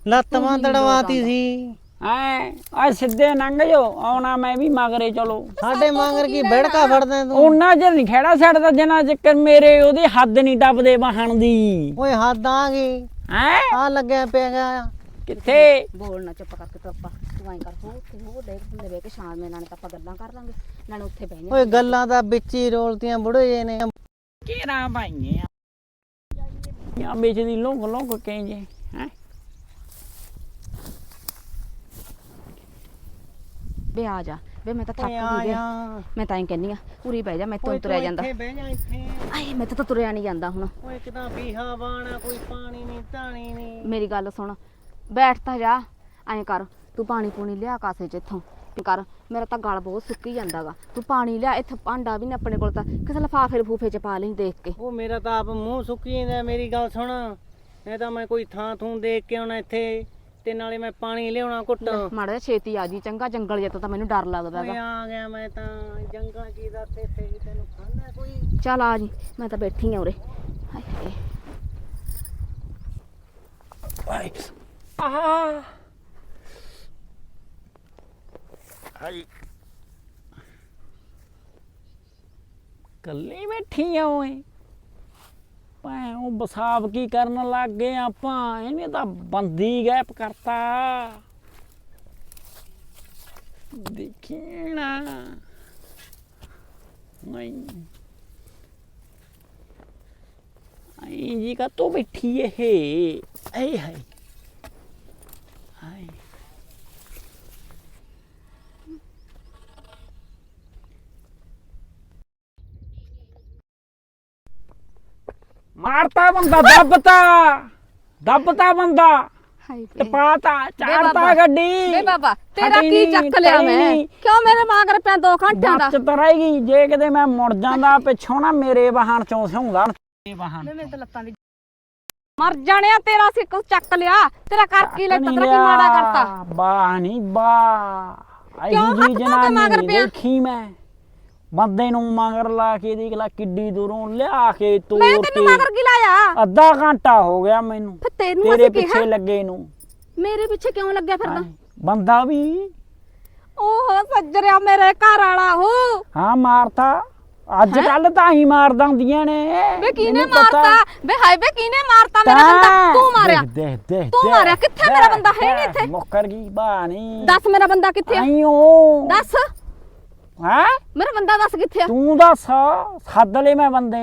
ਲੱਤ ਬਾਂਹ ਤੜਵਾਤੀ ਸੀ। ਐ ਆ ਸਿੱਧੇ ਲੰਘ ਜੋ ਆਉਣਾ ਮੈਂ ਵੀ ਮਗਰੇ ਚਲੋ। ਸਾਡੇ ਮੰਗਰ ਕੀ ਬੜਕਾ ਫੜਦਾ ਤੂੰ? ਉਹਨਾਂ ਚਿਰ ਨਹੀਂ ਖੇੜਾ ਛੱਡਦਾ ਜਿੰਨਾ ਚੱਕਰ ਮੇਰੇ ਉਹਦੇ ਹੱਦ ਨਹੀਂ ਟੱਪਦੇ ਵਾਹਣ ਦੀ। ਓਏ ਹੱਦ ਆ ਗਈ। ਹੈ? ਆ ਲੱਗਿਆ ਪਿਆਗਾ ਕਿੱਥੇ? ਬੋਲ ਨਾ ਚੁੱਪ ਕਰਕੇ ਤੂੰ ਆਪਾਂ ਤੂੰ ਐਂ ਕਰ ਹੋ ਉੱਥੇ ਹੋ ਦੇਖ ਹੁੰਦੇ ਵੇ ਕੇ ਸ਼ਾਮ ਨਾਲ ਤਾਂ ਆਪਾਂ ਗੱਲਾਂ ਕਰ ਲਾਂਗੇ ਨਾਲੇ ਉੱਥੇ ਬਹਿ ਜਾ ਓਏ ਗੱਲਾਂ ਦਾ ਵਿੱਚ ਹੀ ਰੋਲਤੀਆਂ ਬੁੜੇ ਜੇ ਨੇ। ਕਿਹੜਾ ਭਾਈਏ ਆ? ਵਿੱਚ ਦੀ ਲੋਕ ਲੋਕ ਕਹਿੰਦੇ ਹੈ? ਬੇ ਆ ਜਾ ਬੇ ਮੈਂ ਤਾਂ ਥੱਕ ਆ ਗਈ ਜਾ ਮੈਂ ਤਾਂ ਐਂ ਕਹਿੰਨੀ ਆ ਪੂਰੀ ਬਹਿ ਜਾ ਮੈਂ ਤੋਂ ਤੁਰਿਆ ਤੂੰ ਜਾਂਦਾ। ਇੱਥੇ ਬਹਿ ਜਾ ਇੱਥੇ। ਆਏ ਮੈਂ ਤਾਂ ਤੁਰਿਆ ਨਹੀਂ ਜਾਂਦਾ ਹੁਣ। ਓਏ ਕਿਦਾਂ ਪੀਹਾ ਬਾਣਾ ਕੋਈ ਪਾਣੀ ਨਹੀਂ ਧਾਣੀ ਨਹੀਂ। ਮੇਰੀ ਗੱਲ ਸੁਣ ਬੈਠ ਤਾਂ ਜਾ ਐਂ ਕਰ ਤੂੰ ਪਾਣੀ ਪੂਣੀ ਲਿਆ ਕਾਸੇ ਚ ਇੱਥੋਂ ਤੇ ਕਰ ਮੇਰਾ ਤਾਂ ਗਲ ਬਹੁਤ ਸੁੱਕੀ ਜਾਂਦਾਗਾ ਤੂੰ ਪਾਣੀ ਲਿਆ ਇੱਥੇ ਭਾਂਡਾ ਵੀ ਨੀ ਆਪਣੇ ਕੋਲ ਤਾਂ। ਕਿਸੇ ਲਫਾਫੇ ਲਫੂਫੇ ਚ ਪਾ ਲਈ ਦੇਖ ਕੇ। ਉਹ ਮੇਰਾ ਤਾਂ ਆਪ ਮੂੰਹ ਸੁੱਕੀ ਜਾਂਦਾ ਮੇਰੀ ਗੱਲ ਸੁਣ। ਇਹ ਤਾਂ ਮੈਂ ਕੋਈ ਥਾਂ ਥੂੰ ਦੇਖ ਕੇ ਆਉਣਾ ਇੱਥੇ ਤੇ ਨਾਲੇ ਮੈਂ ਪਾਣੀ ਲਿਆਉਣਾ ਘੁੱਟ। ਮਾੜਾ ਜਿਹਾ ਛੇਤੀ ਆ ਜੀ ਚੰਗਾ ਜੰਗਲ ਜਿਹਾ ਤਾਂ ਮੈਨੂੰ ਡਰ ਲੱਗਦਾ ਓਏ ਗਾ ਆ ਗਿਆ ਮੈਂ ਤਾਂ ਜੰਗਲਾਂ ਕੀ ਦਾ ਤੇ ਇੱਥੇ ਵੀ ਤੈਨੂੰ ਖਾਂਦਾ ਕੋਈ। ਚੱਲ ਆ ਜੀ ਮੈਂ ਤਾਂ ਬੈਠੀ ਆ ਉਰੇ। ਹਾਏ ਹਾਏ। ਆ ਹਾਈ। ਕੱਲੀ ਬੈਠੀ ਆ ਓਏ। ਭੈਣ, ਉਹ ਬਸਾਬ ਕੀ ਕਰਨ ਲੱਗ ਗਏ ਆਪਾਂ? ਇਹਨੇ ਤਾਂ ਬੰਦੀ ਗੈਪ ਕਰਤਾ। ਦੇਖੀਣਾ ਨਹੀਂ। ਆਈ ਜੀ ਕਾ ਤੋ ਬੈਠੀ ਇਹ? ਏ ਹਾਏ। ਹਾਏ ਮਾਰਤਾ ਬੰਦਾ ਦੱਬਤਾ। ਦੱਬਤਾ ਬੰਦਾ। ਹਾਏ ਤੇ ਪਾਤਾ ਚਾੜਤਾ। ਗੱਡੀ। ਵੇ ਬਾਬਾ ਤੇਰਾ ਕੀ ਚੱਕ ਲਿਆ ਮੈਂ। ਕਿਉਂ ਮੇਰੇ ਮਾਗਰ ਪਿਆ 2 ਘੰਟਿਆਂ ਦਾ? ਬਚ ਤਰੇਗੀ ਜੇ ਕਿਤੇ ਮੈਂ ਮੁੜ ਜਾਂਦਾ ਪਿੱਛੋਂ ਨਾ ਮੇਰੇ ਵਾਹਨ ਚੋਂ ਸਿਉਂਦਾ ਵਾਹਨ ਮੇਰੇ ਤਾਂ ਲੱਤਾਂ ਦੀ ਮਰ ਜਾਣਿਆ ਤੇਰਾ ਸੀ ਚੱਕ ਲਿਆ। ਤੇਰਾ ਕਰ ਕੀ ਲੈ ਤੇਰਾ ਕੀ ਮਾੜਾ ਕਰਤਾ? ਬਾ ਨਹੀਂ ਬਾ ਆਈ ਜੀ ਜਨਾਨੀ? ਦੇਖੀ ਮੈਂ। ਬੰਦੇ ਨੂੰ ਮਗਰ ਲਾ ਕੇ ਦੇਖ ਲਾ ਕਿੱਡੀ ਦੂਰੋਂ ਲਿਆ ਕੇ ਤੋੜ ਮੈਂ ਤੈਨੂੰ ਮਗਰ ਕੀ ਲਾਇਆ? ਅੱਧਾ ਘੰਟਾ ਹੋ ਗਿਆ ਮੈਨੂੰ। ਫਿਰ ਤੈਨੂੰ ਤੇਰੇ ਪਿੱਛੇ ਲੱਗੇ ਨੂੰ। ਮੇਰੇ ਪਿੱਛੇ ਕਿਉਂ ਲੱਗਿਆ ਫਿਰਦਾ ਬੰਦਾ ਵੀ। ਓਹ ਸੱਜਰਿਆ ਮੇਰੇ ਘਰ ਵਾਲਾ ਹੋ ਹਾਂ ਮਾਰਤਾ। ਅੱਜ ਕੱਲ ਤਾਂ ਹੀ ਮਾਰ ਦਿੰਦੀਆਂ ਨੇ। ਵੇ ਪਤਾ। ਮਾਰਤਾ? ਵੇ ਹਾਏ ਵੇ ਕਿਹਨੇ ਮਾਰਤਾ? ਮੇਰਾ ਬੰਦਾ ਤਾਂ। ਮਾਰਿਆ। ਦੇਖ ਦੇਖ ਤੂੰ ਮਾਰਿਆ, ਕਿੱਥੇ ਮੇਰਾ ਬੰਦਾ? ਹੈ ਨੀ ਦੇਖ, ਇੱਥੇ? ਮੁੱਕਰ ਗਈ ਬਾਣੀ ਦੱਸ ਮੇਰਾ ਬੰਦਾ ਕਿੱਥੇ ਆਈਓ। ਦੱਸ। ਹੈ? ਮੇਰਾ ਬੰਦਾ ਦੱਸ ਕਿੱਥੇ ਆ? ਤੂੰ ਦੱਸ ਸੱਦ ਲੈ ਮੈਂ ਬੰਦੇ।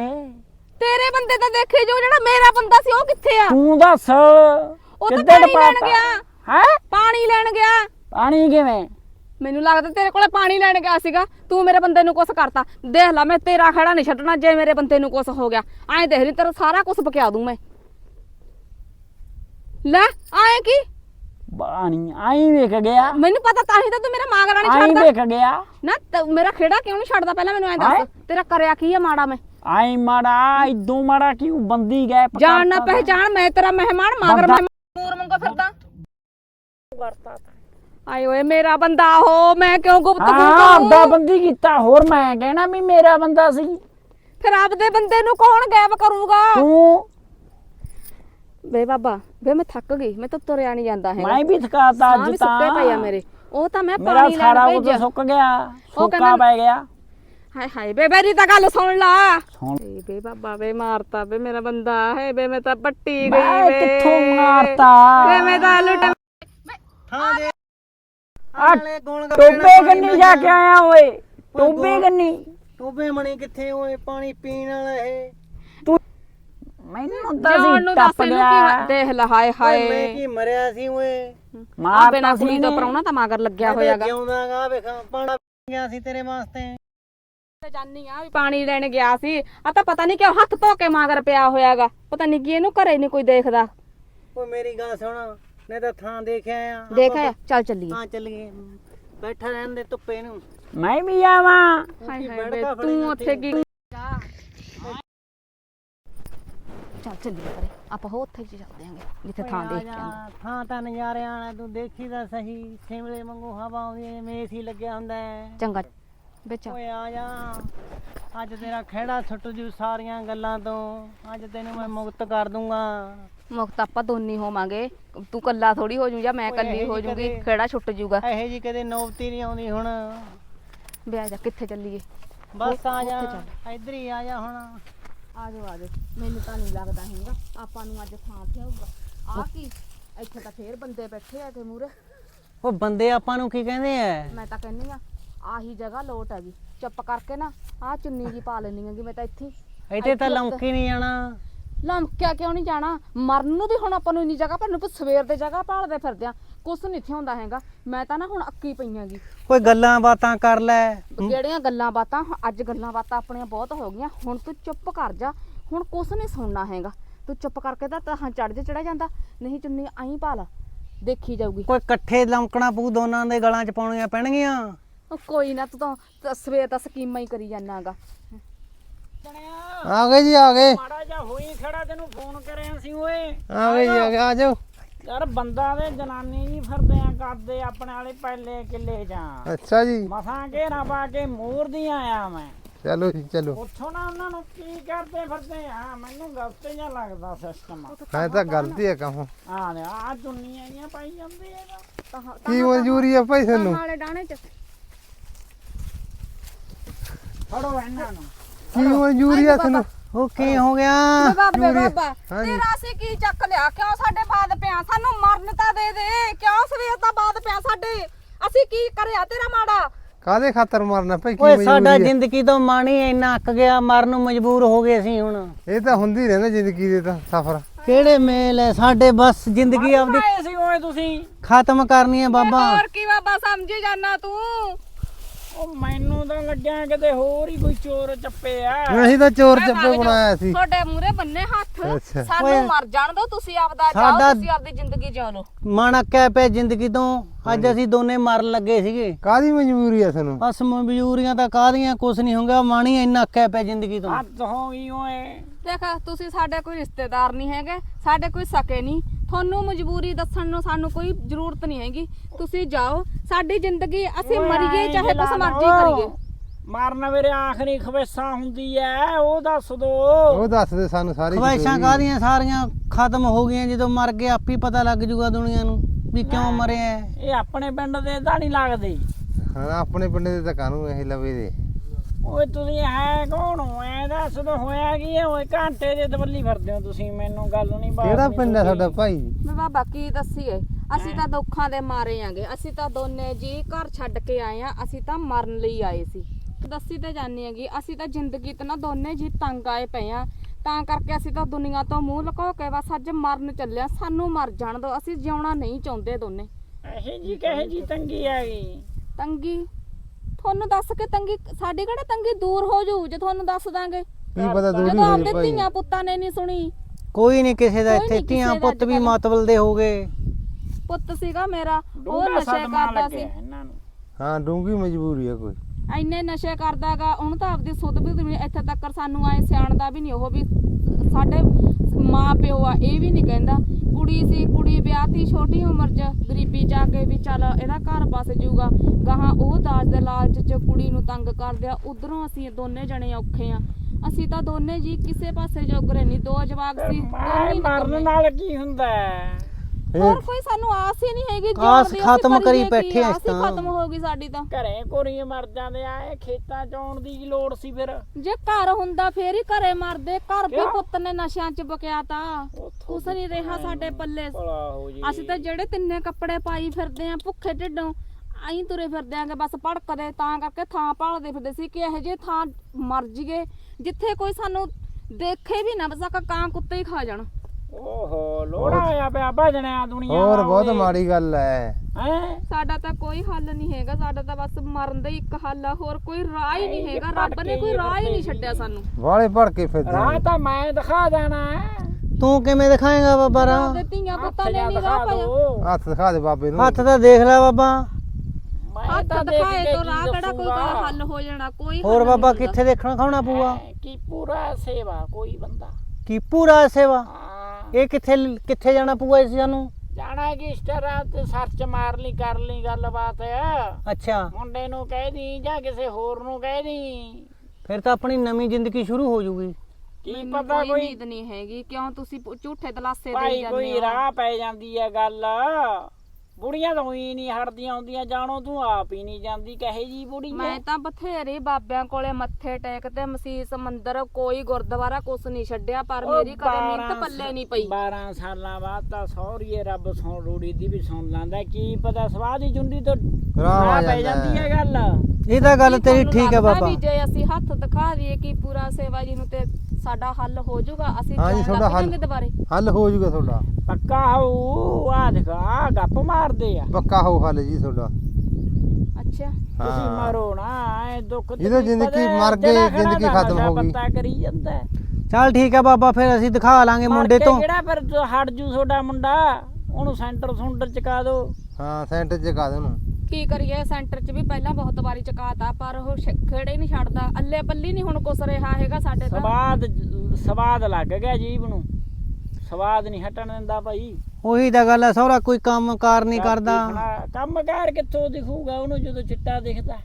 ਤੇਰੇ ਬੰਦੇ ਤਾਂ ਦੇਖੇ ਜੋ ਜਿਹੜਾ ਮੇਰਾ ਬੰਦਾ ਸੀ ਉਹ ਕਿੱਥੇ ਆ? ਤੂੰ ਦੱਸ ਉਹ ਤਾਂ ਪਾਣੀ ਲੈਣ ਗਿਆ। ਹੈ? ਪਾਣੀ ਲੈਣ ਗਿਆ। ਪਾਣੀ ਕਿਵੇਂ? ਮੈਨੂੰ ਲੱਗਦਾ ਤੇਰੇ ਕੋਲੇ ਪਾਣੀ ਲੈਣ ਗਿਆ ਸੀਗਾ। ਤੂੰ ਮੇਰੇ ਬੰਦੇ ਨੂੰ ਕੁਛ ਕਰਤਾ। ਦੇਖ ਲੈ ਮੈਂ ਤੇਰਾ ਖੜਾ ਨਹੀਂ ਛੱਡਣਾ ਜੇ ਮੇਰੇ ਬੰਦੇ ਨੂੰ ਕੁਛ ਹੋ ਗਿਆ। ਐਂ ਦੇਖ ਲਈ ਤੇਰਾ ਸਾਰਾ ਕੁਛ ਬਕਿਆ ਦੂੰ ਮੈਂ। ਲੈ ਐਂ ਕੀ? ਪਾਣੀ ਆਈ ਵੇਖ ਗਿਆ। ਮੈਨੂੰ ਪਤਾ ਤਾਂ ਹੀ ਤਾਂ ਤੂੰ ਮੇਰਾ ਮਾਗਰਾ ਨਹੀਂ ਆਈ ਛੱਡਦਾ। ਵੇਖ ਗਿਆ। ਨਾ ਤ- ਮੇਰਾ ਖੇੜਾ ਕਿਉਂ ਨਹੀਂ ਛੱਡਦਾ ਪਹਿਲਾਂ ਮੈਨੂੰ ਐਂ ਦੱਸ? ਤੇਰਾ ਕਰਿਆ ਕੀ ਆ ਮਾੜਾ ਮੈਂ? ਆਈ ਮਾੜਾ ਇਦੋਂ ਮਾੜਾ ਕਿਉਂ ਬੰਦੀ ਗਏ ਜਾਣ ਨਾ ਪਹਿਚਾਣ ਮੈਂ ਤੇਰਾ ਮਹਿਮਾਨ ਮਾਗਰ ਬੰਦਾ- ਮੈਂ ਮੂਰ ਮੰਗੋ ਫਿਰਦਾ ਆਏ ਓਏ ਮੇਰਾ ਬੰਦਾ ਹੋ ਮੈਂ ਕਿਉਂ ਗੁਪਤ ਹਾਂ ਗੁਪਤ ਆਪਦਾ ਬੰਦੀ ਕੀਤਾ ਹੋਰ ਮੈਂ ਕਹਿਣਾ ਵੀ ਮੇਰਾ ਬੰਦਾ ਸੀ। ਫਿਰ ਆਪਦੇ ਬੰਦੇ ਨੂੰ ਕੌਣ ਗਾਇਬ ਕਰੂਗਾ? ਤੂੰ ਵੇ ਬਾਬਾ ਵੇ ਮੈਂ ਥੱਕ ਗਈ ਮੈਂ ਤਾਂ ਤੁਰਿਆ ਨਹੀਂ ਜਾਂਦਾ ਹੈ ਮੈਂ ਵੀ ਥਕਾਤਾ ਸਾਹ ਵੀ ਅੱਜ ਸੁੱਕੇ ਪਏ ਆ ਤਾਂ ਮੇਰੇ। ਉਹ ਤਾਂ ਮੈਂ ਮੇਰਾ ਪਾਣੀ ਲੈਣ ਸਾਰਾ ਕੁਝ ਭੇਜਿਆ। ਸੁੱਕ ਗਿਆ ਸੁੱਕਾ ਕਹਿੰਦਾ- ਪੈ ਗਿਆ। ਹਾਏ ਹਾਏ ਬੇ ਮੇਰੀ ਤਾਂ ਗੱਲ ਸੁਣ ਲਾ। ਹੁਣ ਏ ਬੇ ਬਾਬਾ ਵੇ ਮਾਰਤਾ ਵੇ ਮੇਰਾ ਬੰਦਾ ਹੈ ਬੇ ਮੈਂ ਤਾਂ ਪੱਟੀ ਗਈ ਮੈਂ ਵੇ। ਕਿੱਥੋਂ ਮਾਰਤਾ? ਵੇ ਮੈਂ ਤਾਂ ਲੁੱਟ ਹਾਂ ਦੇ। ਆ ਨਾਲੇ ਗੋਲ ਟੋਬੇ ਕੰਨੀ ਜਾ ਕੇ ਆਇਆ ਓਏ? ਟੋਬੇ ਕੰਨੀ? ਟੋਬੇ ਮਣੀ ਕਿੱਥੇ ਓਏ? ਪਾਣੀ ਪੀਣ ਵਾਲਾ ਇਹ। ਤੂੰ ਮੈਨੂੰ ਤਾਂ ਜਾਣ ਸੀ ਨੂੰ ਦੱਸ ਟੱਪ ਇਹਨੂੰ ਗਿਆ। ਕੀ ਦੇਖ ਲੈ ਹਾਏ ਓਏ ਮੈਂ ਹਾਏ ਕੀ ਮਰਿਆ ਸੀ ਓਏ। ਆ ਮਾਰ ਬਿਨਾ ਤਾਂ ਸੀ ਕੁੜੀ ਤੋਂ ਨੇ। ਪਰਾਉਣਾ ਤਾਂ ਮਗਰ ਲੱਗਿਆ ਹੋਇਆਗਾ। ਜਿਉਂਦਾਗਾ ਵੇਖ ਪਾਣਾ ਗਿਆ ਸੀ ਤੇਰੇ ਵਾਸਤੇ। ਜਾਨੀ ਆ ਵੀ ਪਾਣੀ ਲੈਣ ਗਿਆ ਸੀ। ਆ ਤਾਂ ਪਤਾ ਨਹੀਂ ਕਿਉਂ ਹੱਥ ਧੋ ਕੇ ਮਗਰ ਪਿਆ ਹੋਇਆਗਾ। ਪਤਾ ਨਹੀਂ ਕੀ ਇਹਨੂੰ ਘਰੇ ਨਹੀਂ ਕੋਈ ਦੇਖਦਾ। ਓਏ ਮੇਰੀ ਗੱਲ ਸੁਣ ਨਹੀਂ ਤਾਂ ਥਾਂ ਦੇਖਿਆ ਆ। ਦੇਖਿਆ ਚੱਲ ਚੱਲੀਏ। ਹਾਂ ਚੱਲੀਏ। ਬੈਠਾ ਰਹਿਣ ਦੇ ਧੁੱਪੇ ਨੂੰ। ਮੈਂ ਵੀ ਆਵਾਂ। ਹਾਏ ਹਾਏ ਤੂੰ ਉੱਥੇ ਕੀ ਚੱਲ ਚੱਲੀਏ ਪਰੇ ਆਪਾਂ ਹੋ ਉੱਥੇ ਜੀ ਚੱਲਦੇ ਆਂਗੇ ਜਿੱਥੇ ਥਾਂ ਦੇਖ ਕੇ ਆਂਗੇ ਥਾਂ ਤਾਂ ਨਜ਼ਾਰੇ ਆਣਾ ਤੂੰ ਦੇਖੀ ਤਾਂ ਸਹੀ ਸਿਮਲੇ ਵਾਂਗੂ ਹਵਾ ਆਉਂਦੀ ਐ ਮੇਸੀ ਲੱਗਿਆ ਹੁੰਦਾ ਹੈ ਚੰਗਾ ਵਿੱਚ। ਓਏ ਆ ਜਾ ਅੱਜ ਤੇਰਾ ਖਿਹੜਾ ਛੁੱਟ ਜੂ ਸਾਰੀਆਂ ਗੱਲਾਂ ਤੋਂ ਅੱਜ ਤੈਨੂੰ ਮੈਂ ਮੁਕਤ ਕਰ ਦੂੰਗਾ। ਮੁਕਤ ਆਪਾਂ ਦੋਨੀ ਹੋਵਾਂਗੇ ਤੂੰ ਕੱਲਾ ਥੋੜੀ ਹੋ ਜੂ ਜਾਂ ਮੈਂ ਓਏ ਕੱਲੀ ਇਹ ਹੋ ਜੂਗੀ ਕਦੇ- ਖੇੜਾ ਛੁੱਟ ਜੂਗਾ। ਇਹੋ ਜੀ ਕਦੇ ਨੌਬਤੀ ਨਹੀਂ ਆਉਂਦੀ ਹੁਣ। ਵਿਆਹ ਜਾ ਕਿੱਥੇ ਚੱਲੀਏ? ਬਸ ਆ ਜਾ ਉੱਥੇ ਇੱਧਰ ਹੀ ਆ ਜਾ ਹੁਣ। ਆ ਜਾਓ ਆ ਜਾਓ ਮੈਨੂੰ ਤਾਂ ਨਹੀਂ ਲੱਗਦਾ ਹੈਗਾ। ਆਪਾਂ ਨੂੰ ਅੱਜ ਥਾਂ ਤੇ ਆਊਗਾ। ਆ ਕੀ? ਇੱਥੇ ਤਾਂ ਫੇਰ ਬੰਦੇ ਬੈਠੇ ਆ ਕੇ ਮੂਰੇ ਉਹ ਬੰਦੇ ਆਪਾਂ ਨੂੰ ਕੀ ਕਹਿੰਦੇ ਐ ਮੈਂ ਤਾਂ ਕਹਿੰਨੀ ਆ ਆਹੀ ਜਗ੍ਹਾ ਲੋਟ ਹੈਗੀ। ਚੁੱਪ ਕਰਕੇ ਨਾ ਆ ਚੁੰਨੀ ਜੀ ਪਾ ਲੈਣੀ ਹੈਗੀ ਮੈਂ ਤਾਂ ਇੱਥੇ। ਇੱਥੇ ਤਾਂ ਲੰਕੀ ਨਹੀਂ ਜਾਣਾ। ਲੰਮਕਿਆ ਕਿਉਂ ਨਹੀਂ ਜਾਣਾ? ਮਰਨ ਨੂੰ ਵੀ ਹੁਣ ਆਪਾਂ ਨੂੰ ਇੰਨੀ ਜਗ੍ਹਾ ਪਰ ਨੂੰ ਸਵੇਰ ਦੇ ਜਗ੍ਹਾ ਭਾਲਦੇ ਫਿਰਦੇ ਆ। ਕੁਛ ਨਹੀਂ ਇੱਥੇ ਹੁੰਦਾ ਹੈਗਾ। ਮੈਂ ਤਾਂ ਨਾ ਹੁਣ ਅੱਕੀ ਪਈਆਂਗੀ। ਕੋਈ ਗੱਲਾਂ ਬਾਤਾਂ ਕਰ ਲੈ। ਜਿਹੜੀਆਂ ਗੱਲਾਂ ਬਾਤਾਂ? ਅੱਜ ਗੱਲਾਂ ਬਾਤਾਂ ਆਪਣੀਆਂ ਬਹੁਤ ਹੋ ਗਈਆਂ। ਹੁਣ ਤੂੰ ਚੁੱਪ ਕਰ ਜਾ। ਹੁਣ ਕੁਛ ਨਹੀਂ ਸੁਣਨਾ ਹੈਗਾ। ਤੂੰ ਚੁੱਪ ਕਰਕੇ ਤਾਂ ਤਾਂ ਚੜ ਜਾ ਚੜਾ ਜਾਂਦਾ। ਨਹੀਂ ਚੁੰਨੀ ਆਈ ਪਾ ਲਾ। ਦੇਖੀ ਜਾਊਗੀ। ਕੋਈ ਇਕੱਠੇ ਲੰਕਣਾ ਪੂ ਦੋਨਾਂ ਦੇ ਗਲਾਂ 'ਚ ਪਾਉਣੀਆਂ ਪੈਣਗੀਆਂ। ਉਹ ਕੋਈ ਨਾ ਤੂੰ ਤਾਂ ਤਾਂ ਸਵੇਰ ਦਾ ਸਕੀਮਾਂ ਹੀ ਕਰੀ ਜਾਣਾਗਾ ਆ ਗਏ ਜੀ ਆ ਗਏ। ਮਾੜਾ ਜਿਹਾ ਹੋਈ ਖੜਾ ਤੈਨੂੰ ਫੋਨ ਕਰਿਆ ਸੀ ਓਏ। ਆ ਗਏ ਜੀ ਆ ਗਏ ਆ ਜਾਓ। ਯਾਰ ਬੰਦਾ ਦੇ ਜਨਾਨੀ ਜੀ ਫਿਰਦੇ ਆ ਕਰਦੇ ਆਪਣੇ ਵਾਲੇ ਪਹਿਲੇ ਕਿੱਲੇ ਜਾਂ ਅੱਛਾ ਜੀ। ਮਸਾਂ ਘੇਰਾ ਪਾ ਕੇ ਮੂਰ ਦੀ ਆਇਆ ਮੈਂ। ਚਲੋ ਜੀ ਚਲੋ। ਪੁੱਛੋ ਨਾ ਉਹਨਾਂ ਨੂੰ ਕੀ ਕਰਦੇ ਫਿਰਦੇ ਆ ਮੈਨੂੰ ਗਲਤ ਜਿਹਾ ਲੱਗਦਾ ਸਿਸਟਮ ਹੈ ਤਾਂ ਗਲਤੀ ਹੈ ਕੰਮ ਆ ਆ ਦੁਨੀਆ ਦੀਆਂ ਪਾਈ ਜਾਂਦੇ ਆ ਤਾਂ ਕੀ ਮਨਜ਼ੂਰੀ ਆ ਭਾਈ ਤੁਹਾਨੂੰ ਵਾਲੇ ਡਾਣੇ ਚ। ਫੜੋ ਇਹਨਾਂ ਨੂੰ। ਕੀ ਮਨਜ਼ੂਰੀ ਆ ਤੁਹਾਨੂੰ ਉਹ ਕੀ ਹੋ ਗਿਆ? ਬਾਬੇ ਬਾਬਾ ਹਾਂਜੀ। ਤੇਰਾ ਅਸੀਂ ਕੀ ਚੱਕ ਲਿਆ? ਕਿਉਂ ਸਾਡੇ ਬਾਦ ਪਿਆ? ਸਾਨੂੰ ਮਰਨ ਤਾਂ ਦੇ ਦੇ। ਕਿਉਂ ਸਵੇਰ ਦਾ ਬਾਦ ਪਿਆ ਸਾਡੇ? ਅਸੀਂ ਕੀ ਕਰਿਆ ਤੇਰਾ ਮਾੜਾ? ਕਾਦੇ ਖਾਤਰ ਮਾਰਨਾ ਭਾਈ? ਕੀ ਓਏ ਸਾਡਾ? ਜ਼ਿੰਦਗੀ ਤੋਂ ਮਾਣੀ ਇੰਨਾ ਅੱਕ ਗਿਆ ਮਰਨ ਨੂੰ ਮਜਬੂਰ ਹੋ ਗਏ ਸੀ ਹੁਣ। ਇਹ ਤਾਂ ਹੁੰਦੀ ਰਹਿੰਦਾ ਜ਼ਿੰਦਗੀ ਦੇ ਤਾਂ ਸਫਰ। ਕਿਹੜੇ ਮੇਲ ਐ? ਸਾਡੇ ਬਸ ਜ਼ਿੰਦਗੀ ਆਪਦੀ ਆਏ ਸੀ ਓਏ ਤੁਸੀਂ। ਖਤਮ ਕਰਨੀ ਹੈ ਬਾਬਾ। ਹੋਰ ਕੀ ਬਾਬਾ ਸਮਝੀ ਜਾਨਾ ਤੂੰ। ਉਹ ਮੈਨੂੰ ਤਾਂ ਲੱਗਿਆ ਕਿਤੇ ਹੋਰ ਹੀ ਕੋਈ ਚੋਰ ਚੱਪੇ ਆ। ਅਸੀਂ ਤਾਂ ਚੋਰ ਚੱਪੇ ਬਣਾਇਆ ਸੀ। ਤੁਹਾਡੇ ਮੂਰੇ ਬੰਨੇ ਹੱਥ ਅੱਛਾ। ਸਾਨੂੰ ਮਰ ਜਾਣ ਦਿਓ ਤੁਸੀਂ ਆਪਦਾ ਜਾਓ ਸਾਡਾ- ਤੁਸੀਂ ਆਪਦੀ ਜ਼ਿੰਦਗੀ ਜਿਉ ਲਓ। ਮਨ ਅੱਕਿਆ ਪਿਆ ਜ਼ਿੰਦਗੀ ਤੋਂ। ਅੱਜ ਅਸੀਂ ਦੋਨੇ ਮਰਨ ਲੱਗੇ ਸੀਗੇ। ਕਾਦੀ ਮਜਬੂਰੀ ਆ ਤੁਹਾਨੂੰ ਬਸ ਮਜਬੂਰੀਆਂ ਤਾਂ ਕਾਹਦੀਆਂ ਕੁਛ ਨਹੀਂ ਹੋਗਾ ਮਾਣੀ ਇੰਨਾ ਅੱਕਿਆ ਪਿਆ ਜ਼ਿੰਦਗੀ ਤੋਂ। ਹੱਥ ਹੋ ਗਈ ਓਏ। ਦੇਖ ਤੁਸੀਂ ਸਾਡੇ ਕੋਈ ਰਿਸ਼ਤੇਦਾਰ ਨਹੀਂ ਹੈਗੇ ਸਾਡੇ ਕੋਈ ਸਕੇ ਨਹੀਂ। ਤੁਹਾਨੂੰ ਮਜਬੂਰੀ ਦੱਸਣ ਨੂੰ ਸਾਨੂੰ ਕੋਈ ਜ਼ਰੂਰਤ ਨਹੀਂ ਹੈਗੀ। ਤੁਸੀਂ ਜਾਓ ਸਾਡੀ ਜ਼ਿੰਦਗੀ ਅਸੀਂ ਮਰੀਏ ਚਾਹੇ ਕੁਛ ਮਰਜ਼ੀ। ਕਰੀਏ। ਮਰਨ ਵੇਰੇ ਆਖਰੀ ਖਵੇਸਾ ਹੁੰਦੀ ਐ ਉਹ ਦੱਸ ਦੋ। ਉਹ ਦੱਸ ਦੇ ਸਾਨੂੰ ਸਾਰੀ ਖਵਾਇਸ਼ਾਂ। ਕਾਹਦੀਆਂ? ਸਾਰੀਆਂ ਖਤਮ ਹੋ ਗਈਆਂ ਜਦੋਂ ਮਰ ਗਏ ਆਪੇ ਪਤਾ ਲੱਗ ਜੂਗਾ ਦੁਨੀਆ ਨੂੰ ਵੀ ਕਿਉਂ ਮਰਿਆ। ਇਹ ਆਪਣੇ ਪਿੰਡ ਦੇ ਤਾਂ ਨਹੀਂ ਲੱਗਦੇ। ਹਾਂ ਆਪਣੇ ਪਿੰਡ ਦੇ ਤਾਂ ਕਾਨੂੰ ਇਹ ਲਵੇ ਦੇ। ਓਏ ਤੁਸੀਂ ਹੈ ਕੌਣ ਹੋ? ਐ ਦੱਸ ਦੋ ਹੋਇਆ ਕੀ ਹੈ ਓਏ ਘੰਟੇ ਦੇ ਦਵੱਲੀ ਫਿਰਦੇ ਹੋ ਤੁਸੀਂ ਮੈਨੂੰ ਗੱਲ ਨਹੀਂ ਬਾਤ ਕਿਹੜਾ ਪਿੰਡ ਹੈ। ਤੁਹਾਡਾ ਭਾਈ? ਮੈਂ ਬਾਬਾ ਕੀ ਦੱਸੀਏ? ਅਸੀਂ ਤਾਂ ਦੁੱਖਾਂ ਦੇ ਮਾਰੇ ਆਂਗੇ। ਅਸੀਂ ਤਾਂ ਦੋਨੇ ਜੀ ਘਰ ਛੱਡ ਕੇ ਆਏ ਆ। ਅਸੀਂ ਤਾਂ ਮਰਨ ਲਈ ਆਏ ਸੀ। ਦੱਸੀ ਤੇ ਜਾਣੀ ਹੈਗੀ ਅਸੀਂ ਤਾਂ ਜ਼ਿੰਦਗੀ ਤੇ ਨਾ ਦੋਨੇ ਜੀ ਤੰਗ ਆਏ ਪਏ ਆ। ਤਾਂ ਕਰਕੇ ਅਸੀਂ ਤਾਂ ਦੁਨੀਆ ਤੋਂ ਮੂੰਹ ਲੁਕੋ ਕੇ ਬਸ ਅੱਜ ਮਰਨ ਚੱਲਿਆ ਸਾਨੂੰ ਮਰ ਜਾਣ ਦਿਓ। ਅਸੀਂ ਜਿਉਣਾ ਨਹੀਂ ਚਾਹੁੰਦੇ ਦੋਨੇ। ਇਹ ਜੀ ਕਹੇ ਜੀ ਤੰਗੀ ਆ ਗਈ? ਤੰਗੀ? ਤੁਹਾਨੂੰ ਦੱਸ ਕੇ ਤੰਗੀ ਸਾਡੀ ਕਿਹੜਾ ਤੰਗੀ? ਦੂਰ ਹੋ ਜੂ ਜੇ ਤੁਹਾਨੂੰ ਦੱਸ ਦਾਂਗੇ। ਕੀ ਪਤਾ ਦੂਰੀ ਜਦੋਂ ਹੋ ਆਪਦੇ ਜੇ ਭਾਈ। ਧੀਆਂ ਪੁੱਤਾਂ ਨੇ ਨਹੀਂ ਸੁਣੀ। ਕੋਈ ਨਹੀਂ ਕਿਸੇ ਦਾ ਕੋਈ ਇੱਥੇ ਨੀ ਧੀਆਂ ਕਿਸੇ ਦਾ ਪੁੱਤ ਵੀ ਅੱਜ-ਕੱਲ੍ਹ। ਮਤਬਲ ਦੇ ਹੋ ਗਏ। ਪੁੱਤ ਸੀਗਾ ਮੇਰਾ ਉਹ ਡੂੰਘਾ ਨਸ਼ੇ ਸਦਮਾ ਕਰਦਾ ਲੱਗਿਆ ਸੀ ਇਹਨਾਂ ਨੂੰ। ਹਾਂ ਡੂੰਗੀ ਮਜਬੂਰੀ ਆ ਕੋਈ। ਇੰਨੇ ਨਸ਼ੇ ਕਰਦਾਗਾ ਉਹਨੂੰ ਤਾਂ ਆਪਦੀ ਸੁੱਧ ਵੀ ਨਹੀਂ ਇੱਥੇ ਤੱਕ ਸਾਨੂੰ ਆਏ ਸਿਆਣਦਾ ਵੀ ਨਹੀਂ ਉਹ ਵੀ ਸਾਡੇ ਮਾਂ ਪਿਓ ਆ ਇਹ ਵੀ ਨਹੀਂ ਕਹਿੰਦਾ। ਕੁੜੀ ਸੀ ਕੁੜੀ ਵਿਆਹਤੀ ਛੋਟੀ ਉਮਰ 'ਚ ਗਰੀਬੀ ਚ ਆ ਕੇ ਵੀ ਚੱਲ ਇਹਦਾ ਘਰ ਬਸ ਜਾਊਗਾ ਗਾਹਾਂ ਉਹ ਦਾਜ ਦੇ ਲਾਲਚ 'ਚ ਕੁੜੀ ਨੂੰ ਤੰਗ ਕਰਦੇ ਆ। ਉਧਰੋਂ ਅਸੀਂ ਦੋਨੇ ਜਣੇ ਔਖੇ ਆ। ਅਸੀਂ ਤਾਂ ਦੋਨੇ ਜੀ ਕਿਸੇ ਪਾਸੇ ਜੋਗਰੇ ਨਹੀਂ ਦੋ ਜਵਾਕ ਸੀ ਦੋਨੇ ਹੀ ਮਰਨ। ਨਾਲ ਕੀ ਹੁੰਦਾ ਹੈ? ਹੋਰ ਕੋਈ ਸਾਨੂੰ ਆਸ ਹੀ ਨਹੀਂ ਹੈਗੀ ਆਸ ਅਸੀਂ ਖਤਮ ਕਰੀ? ਬੈਠੇ ਆ ਆਸ ਹੀ ਤਾਂ। ਖਤਮ ਹੋ ਗਈ ਸਾਡੀ ਤਾਂ ਘਰੇ ਕੋਰੀਏ ਮਰ ਜਾਂਦੇ ਆ ਇਹ ਖੇਤਾਂ ਚ ਆਉਣ ਦੀ ਲੋੜ ਸੀ ਫਿਰ ਜੇ ਘਰ ਹੁੰਦਾ ਫੇਰ ਹੀ ਘਰੇ ਮਰਦੇ ਘਰ ਵੀ? ਪੁੱਤ ਨੇ ਨਸ਼ਿਆਂ 'ਚ ਬਕਿਆ ਤਾ ਕੁਛ ਨਹੀਂ ਰਿਹਾ ਸਾਡੇ ਪੱਲੇ ਜੀ ਅਸੀਂ ਤਾਂ ਜਿਹੜੇ ਤਿੰਨੇ ਕੱਪੜੇ ਪਾਈ ਫਿਰਦੇ ਆ ਭੁੱਖੇ ਢਿੱਡੋਂ ਆਈ ਤੁਰੇ ਫਿਰਦੇ ਆਂਗੇ ਬਸ ਭੜਕਦੇ ਤਾਂ ਕਰਕੇ ਥਾਂ ਭਾਲਦੇ ਫਿਰਦੇ ਸੀ ਕਿ ਇਹੋ ਜਿਹੇ ਥਾਂ ਮਰ ਜੀਏ ਜਿੱਥੇ ਕੋਈ ਸਾਨੂੰ ਦੇਖੇ ਵੀ ਨਾ ਬਸ ਕਾਂ ਕੁੱਤੇ ਹੀ ਖਾ ਜਾਣ ਓਹੋ ਲੋੜਾ ਆਇਆ ਪਿਆ ਭਜਣਿਆ ਦੁਨੀਆ ਹੋਰ ਬਹੁਤ ਮਾੜੀ ਗੱਲ ਹੈ? ਸਾਡਾ ਤਾਂ ਕੋਈ ਹੱਲ ਨਹੀਂ ਹੈਗਾ ਸਾਡਾ ਤਾਂ ਬਸ ਮਰਨ ਦਾ ਹੀ ਇੱਕ ਹੱਲ ਆ ਹੋਰ ਕੋਈ ਰਾਹ ਹੀ ਨਹੀਂ ਹੈਗਾ ਰੱਬ ਨੇ ਕੋਈ ਰਾਹ ਹੀ ਨਹੀਂ ਛੱਡਿਆ ਸਾਨੂੰ। ਵਾਲੇ ਭੜ ਕੇ ਫਿਰਦੇ ਰਾਹ। ਤਾਂ ਮੈਂ ਦਿਖਾ ਦੇਣਾ ਹੈ ਤੂੰ ਕਿਵੇਂ ਦਿਖਾਏਗਾ ਬਾਬਾ ਰਾਹ? ਆਪਦੇ ਧੀਆਂ ਪੁੱਤਾਂ ਨੇ ਨਹੀਂ ਰਾਹ ਪਾਇਆ। ਹੱਥ ਦਿਖਾ ਦੇ ਬਾਬੇ ਨੂੰ। ਹੱਥ ਤਾਂ ਦੇਖ ਲੈ ਬਾਬਾ। ਮੈਂ ਹੱਥ ਤਾਂ ਦੇਖ ਦਿਖਾਏ ਤੋਂ ਰਾਹ ਕਿਹੜਾ ਕੋਈ। ਹੱਲ ਹੋ ਜਾਣਾ ਕੋਈ ਹੋਰ ਬਾਬਾ। ਕਿੱਥੇ ਦੇਖਣਾ ਖਾਣਾ ਹੈਂ, ਕੀ ਪੂਰਾ ਸੇਵਾ ਕੋਈ ਬੰਦਾ। ਕੀ ਪੂਰਾ ਸੇਵਾ? ਇਹ ਕਿੱਥੇ ਕਿੱਥੇ ਜਾਣਾ ਪਊਗਾ ਇਸ ਸਾਨੂੰ ਜਾਣਾ ਕਿ ਇੰਸਟਾਗ੍ਰਾਮ ਤੇ ਸਰਚ ਮਾਰ ਲਈ ਕਰ ਲਈ ਗੱਲਬਾਤ। ਅੱਛਾ। ਮੁੰਡੇ ਨੂੰ ਕਹਿ ਦੀ ਜਾਂ ਕਿਸੇ ਹੋਰ ਨੂੰ ਕਹਿ ਦੀ। ਫਿਰ ਤਾਂ ਆਪਣੀ ਨਵੀਂ ਜ਼ਿੰਦਗੀ ਸ਼ੁਰੂ ਹੋ ਜਾਊਗੀ ਕੀ ਪਤਾ ਕੋਈ ਕੋਈ ਉਮੀਦ ਨਹੀਂ ਹੈਗੀ। ਕਿਉਂ ਤੁਸੀਂ ਝੂਠੇ ਦਲਾਸੇ ਭਾਈ ਜਾਂਦੇ ਕੋਈ ਹੋ? ਰਾਹ ਪੈ ਜਾਂਦੀ ਹੈ ਗੱਲ। ਬੁੜੀਆਂ ਤਾਂ ਉਹੀ ਨਹੀਂ ਹਟਦੀਆਂ ਹੁੰਦੀਆਂ ਜਾਣੋ ਤੂੰ ਆਪ ਹੀ ਨਹੀਂ ਜਾਂਦੀ ਕਹੇ ਜੀ ਬੁੜੀ ਮੈਂ ਤਾਂ ਬਥੇਰੇ ਬਾਬਿਆਂ ਕੋਲੇ ਮੱਥੇ ਟੇਕਦੇ ਮਸੀਸ ਮੰਦਰ ਕੋਈ ਗੁਰਦੁਆਰਾ ਕੁਛ ਨਹੀਂ ਛੱਡਿਆ ਪਰ ਮੇਰੀ ਕਦੇ ਮਿਹਨਤ ਪੱਲੇ ਨਹੀਂ ਪਈ। 12 ਸਾਲਾਂ ਬਾਅਦ ਤਾਂ ਸੌਰੀਏ ਰੱਬ ਸੌ ਰੋੜੀ ਦੀ ਵੀ ਸੁਣ ਲੈਂਦਾ ਕੀ ਪਤਾ ਸਵਾਹ ਦੀ ਜੁੰਡੀ ਤੋਂ ਰਾਹ ਆ ਪੈ ਜਾਂਦਾ ਜਾਂਦੀ ਹੈ ਗੱਲ। ਇਹ ਤਾਂ ਗੱਲ ਤੇਰੀ ਤੁਹਾਨੂੰ ਠੀਕ ਹੈ ਲੱਗਦਾ ਬਾਬਾ। ਵੀ ਜੇ ਅਸੀਂ ਹੱਥ ਦਿਖਾ ਦਈਏ ਕਿ ਪੂਰਾ ਸੇਵਾ ਜੀ ਨੂੰ ਤੇ ਸਾਡਾ ਹੱਲ ਹੋ ਜਾਊਗਾ ਅਸੀਂ ਹਾਂਜੀ, ਜਾਣ ਤੁਹਾਡਾ ਲੱਗ ਹੱਲ- ਜਾਾਂਗੇ ਦੁਬਾਰੇ। ਹੱਲ ਹੋ ਜਾਊਗਾ ਤੁਹਾਡਾ। ਪੱਕਾ ਹੋਊ ਆ ਦਿਖਾ ਗੱਪ ਮਾਰਦੇ ਆ। ਪੱਕਾ ਹੋ ਹੱਲ ਜੀ ਤੁਹਾਡਾ। ਅੱਛਾ। ਤੁਸੀਂ ਹਾਂ ਮਰੋ ਨਾ ਐ ਦੁੱਖ ਜਦੋਂ ਤਕਲੀਫ ਜ਼ਿੰਦਗੀ ਦੇ ਮਰ ਗਏ, ਜਿਹੜਾ ਖੜਾ ਜ਼ਿੰਦਗੀ ਦਾ ਖਤਮ ਨਸ਼ਾ ਹੋ ਗਈ। ਪੱਤਾ ਕਰੀ ਜਾਂਦਾ ਹੈ। ਚੱਲ ਠੀਕ ਹੈ ਬਾਬਾ ਫਿਰ ਅਸੀਂ ਦਿਖਾ ਲਾਂਗੇ ਮਰ ਮੁੰਡੇ ਕੇ ਤੋਂ। ਕਿਹੜਾ ਫਿਰ ਜੋ ਹਟ ਜੂ ਤੁਹਾਡਾ ਮੁੰਡਾ? ਉਹਨੂੰ ਸੈਂਟਰ ਸੁੰਡਰ ਚਕਾ ਦੋ ਹਾਂ ਸੈਂਟਰ ਚ ਕਾ ਦੇ ਉਹਨੂੰ। ਕੀ ਕਰੀਏ ਸੈਂਟਰ 'ਚ ਵੀ ਪਹਿਲਾਂ ਬਹੁਤ ਵਾਰੀ ਚਕਾਤਾ ਪਰ ਉਹ ਖੇੜੇ ਨਹੀਂ ਛੱਡਦਾ ਅੱਲੇ ਪੱਲੀ ਨਹੀਂ ਹੁਣ ਕੁਛ ਰਿਹਾ ਹੈਗਾ ਸਾਡੇ ਤਾਂ। ਸਵਾਦ ਸਵਾਦ ਲੱਗ ਗਿਆ ਜੀਬ ਨੂੰ। ਸਵਾਦ ਨਹੀਂ ਹਟਣ ਦਿੰਦਾ ਭਾਈ। ਉਹੀ ਤਾਂ ਗੱਲ ਹੈ ਸਹੁਰਾ ਕੋਈ ਕੰਮ ਕਾਰ ਨਹੀਂ ਕਰਦਾ। ਕੰਮ ਕਾਰ ਕਿੱਥੋਂ ਦਿਖੂਗਾ ਉਹਨੂੰ ਜਦੋਂ ਚਿੱਟਾ ਦਿਖਦਾ?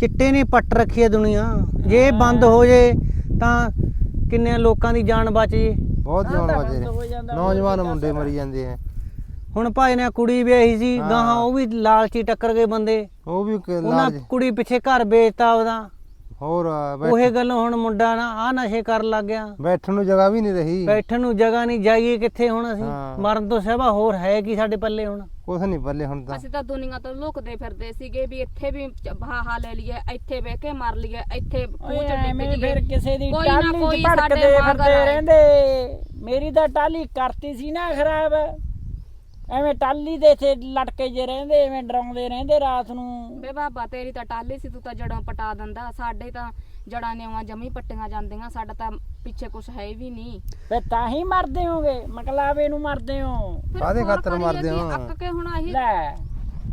ਚਿੱਟੇ ਨੇ ਪੱਟ ਰੱਖੀ ਹੈ ਦੁਨੀਆ। ਜੇ ਇਹ ਬੰਦ ਹੋ ਜੇ ਤਾਂ ਕਿੰਨੇ ਲੋਕਾਂ ਦੀ ਜਾਨ ਬਚ ਜੇ। ਬਹੁਤ ਜਾਨ ਬਚੇ ਨੌਜਵਾਨ ਮੁੰਡੇ ਮਰੀ ਜਾਂਦੇ ਆ। ਹੁਣ ਭਾਈ ਨੇ ਕੁੜੀ ਵਿਆਹੀ ਸੀ ਹਾਂ। ਗਾਹਾਂ ਉਹ ਵੀ ਲਾਲਚੀ ਟੱਕਰ ਗਏ ਬੰਦੇ। ਉਹ ਵੀ ਕ- ਉਹਨਾਂ ਲਾਜ ਕੁੜੀ ਪਿੱਛੇ ਘਰ ਵੇਚਤਾ ਉਹਦਾ। ਹੋਰ ਆ, ਬੈਠ- ਉਹੇ ਗੱਲੋਂ ਹੁਣ ਮੁੰਡਾ ਨਾ ਆ ਨਸ਼ੇ ਕਰਨ ਲੱਗ ਗਿਆ। ਬੈਠਣ ਨੂੰ ਜਗ੍ਹਾ ਵੀ ਨਹੀਂ ਰਹੀ। ਬੈਠਣ ਨੂੰ ਜਗ੍ਹਾ ਨਹੀਂ ਜਾਈਏ ਕਿੱਥੇ ਹੁਣ ਅਸੀਂ? ਹਾਂ। ਮਰਨ ਤੋਂ ਸਿਵਾ ਹੋਰ ਹੈ ਕੀ ਸਾਡੇ ਪੱਲੇ ਹੁਣ? ਕੁਛ ਨਹੀਂ ਬੱਲੇ ਹੁਣ ਤਾਂ। ਅਸੀਂ ਤਾਂ ਦੁਨੀਆ ਤੋਂ ਲੁਕਦੇ ਫਿਰਦੇ ਸੀਗੇ ਵੀ ਇੱਥੇ ਵੀ ਹਾਹਾ ਲੈ ਲਈਏ ਇੱਥੇ ਬਹਿ ਕੇ ਮਰ ਲਈਏ ਇੱਥੇ ਖੂਹ ਚ ਐਵੇਂ ਡਿੱਗ ਫਿਰ ਕਿਸੇ ਦੀ ਕੋਈ ਨਾ ਟਾਲੀ ਕੋਈ ਚ ਭੜਕਦੇ ਸਾਡੇ ਮਗਰ ਫਿਰਦੇ ਆਏ। ਰਹਿੰਦੇ। ਮੇਰੀ ਤਾਂ ਟਾਲੀ ਕਰਤੀ ਸੀ ਨਾ ਖਰਾਬ। ਐਵੇਂ ਟਾਲੀ ਦੇ ਇੱਥੇ ਲਟਕੇ ਜੇ ਰਹਿੰਦੇ ਐਵੇਂ ਡਰਾਉਂਦੇ ਰਹਿੰਦੇ ਰਾਤ ਨੂੰ। ਬੇ ਬਾਬਾ ਤੇਰੀ ਤਾਂ ਟਾਲੀ ਸੀ ਤੂੰ ਤਾਂ ਜੜੋਂ ਪਟਾ ਦਿੰਦਾ। ਸਾਡੇ ਤਾਂ ਜੜਾਂ ਨੇਵਾਂ ਜਮੀ ਪੱਟੀਆਂ ਜਾਂਦੀਆਂ ਸਾਡਾ ਤਾਂ ਪਿੱਛੇ ਕੁਝ ਹੈ ਵੀ ਨਹੀਂ। ਤੇ ਤਾਂ ਹੀ ਮਰਦੇ ਹੋਗੇ ਮਕਲਾਵੇ ਨੂੰ ਮਰਦੇ ਹੋ। ਹੋਰ ਖਾਤਰ ਮਰਦੇ? ਹੋ? ਅੱਕ ਕੇ ਹੁਣ ਆਹੀ ਲੈ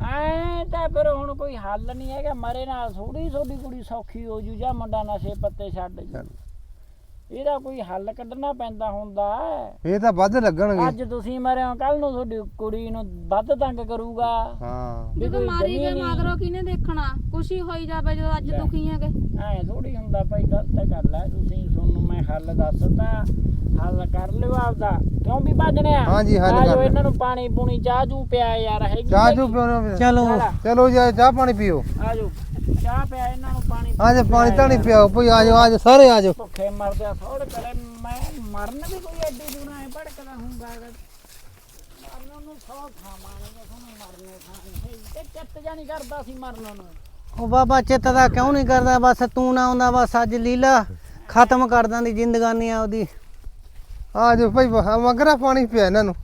ਐ ਤਾਂ ਫਿਰ ਹੁਣ ਕੋਈ ਹੱਲ ਨਹੀਂ ਹੈਗਾ ਮਰੇ ਨਾਲ ਥੋੜੀ ਥੋੜੀ ਕੁੜੀ ਸੌਖੀ ਹੋ ਜੂ ਜਾਂ ਮੁੰਡਾ ਨਸ਼ੇ ਪੱਤੇ ਛੱਡ ਜੂ। ਇਹਦਾ ਕੋਈ ਹੱਲ ਕੱਢਣਾ ਪੈਂਦਾ ਹੁੰਦਾ। ਇਹ ਤਾਂ ਵੱਧ ਲੱਗਣਗੇ। ਅੱਜ ਤੁਸੀਂ ਮਰੇ ਹੋ ਕੱਲ ਨੂੰ ਤੁਹਾਡੀ ਕੁੜੀ ਨੂੰ ਵੱਧ ਤੰਗ ਕਰੂਗਾ। ਹਾਂ। ਜਦੋਂ ਮਾਰੀ ਗਏ ਮਗਰੋਂ ਕਿਹਨੇ ਦੇਖਣਾ? ਖੁਸ਼ੀ ਹੋਈ ਜਾਵੇ ਜਦੋਂ ਅੱਜ। ਦੁਖੀ ਹੈਗੇ। ਐ ਥੋੜੀ ਹੁੰਦਾ ਭਾਈ ਗਲਤ ਗੱਲ ਹੈ। ਤੁਸੀਂ ਤੁਹਾਨੂੰ ਮੈਂ ਹੱਲ ਦੱਸਦਾ ਹੱਲ ਕਰ ਲਿਓ ਆਪਦਾ। ਕਿਉਂ ਵੀ ਭੱਜਣਿਆ ਹਾਂਜੀ, ਹੱਲ ਆ ਕਰ ਲਿਓ। ਇਹਨਾਂ ਨੂੰ ਪਾਣੀ ਪੂਣੀ ਚਾਹ ਜੂ ਪਿਆ ਯਾਰ ਹੈਗੀ ਚਾਹ ਪਿਉਣਾ ਫਿਰ। ਚਲੋ ਚਲੋ ਜੀ ਚਾਹ ਪਾਣੀ ਪੀਓ। ਆ ਜਾਓ। ਚਾਹ ਪਿਆ ਇਹਨਾਂ ਨੂੰ ਪਾਣੀ ਤਾਂ ਨਹੀਂ। ਪਿਆਓ ਭਈ ਆ ਜਾਓ ਆ ਜਾਓ ਸਾਰੇ ਆ ਜਾਓ। ਭੁੱਖੇ ਮਰਦੇ ਆ ਥੋੜ ਕਰੇ ਮੈਂ ਮਰਨ ਵੀ ਕੋਈ ਐਡੀ ਦੂਰ ਐ ਭੜਕਦਾ ਹੁੰਦਾ ਹੈਗਾ। ਮਰਨ ਨੂੰ ਸੌ ਥਾਵਾਂ ਨੇ ਤੁਹਾਨੂੰ ਮਰਨੇ ਥਾਂ ਤੇ ਚੱਤ ਜਾਣੀ ਕਰਦਾ ਸੀ ਮਰਨ ਨੂੰ। ਉਹ ਬਾਬਾ ਚਿੱਤ ਦਾ ਕਿਉਂ ਨਹੀਂ ਕਰਦਾ? ਬਸ ਤੂੰ ਨਾ ਆਉਂਦਾ ਬਸ ਅੱਜ ਲੀਲਾ ਖਤਮ ਕਰ ਦਾਂਦੀ ਜ਼ਿੰਦਗਾਨੀ ਆ ਉਹਦੀ। ਆ ਜਾਓ ਭਈ ਮਗਰਾ ਪਾਣੀ ਪਿਆ ਇਹਨਾਂ ਨੂੰ।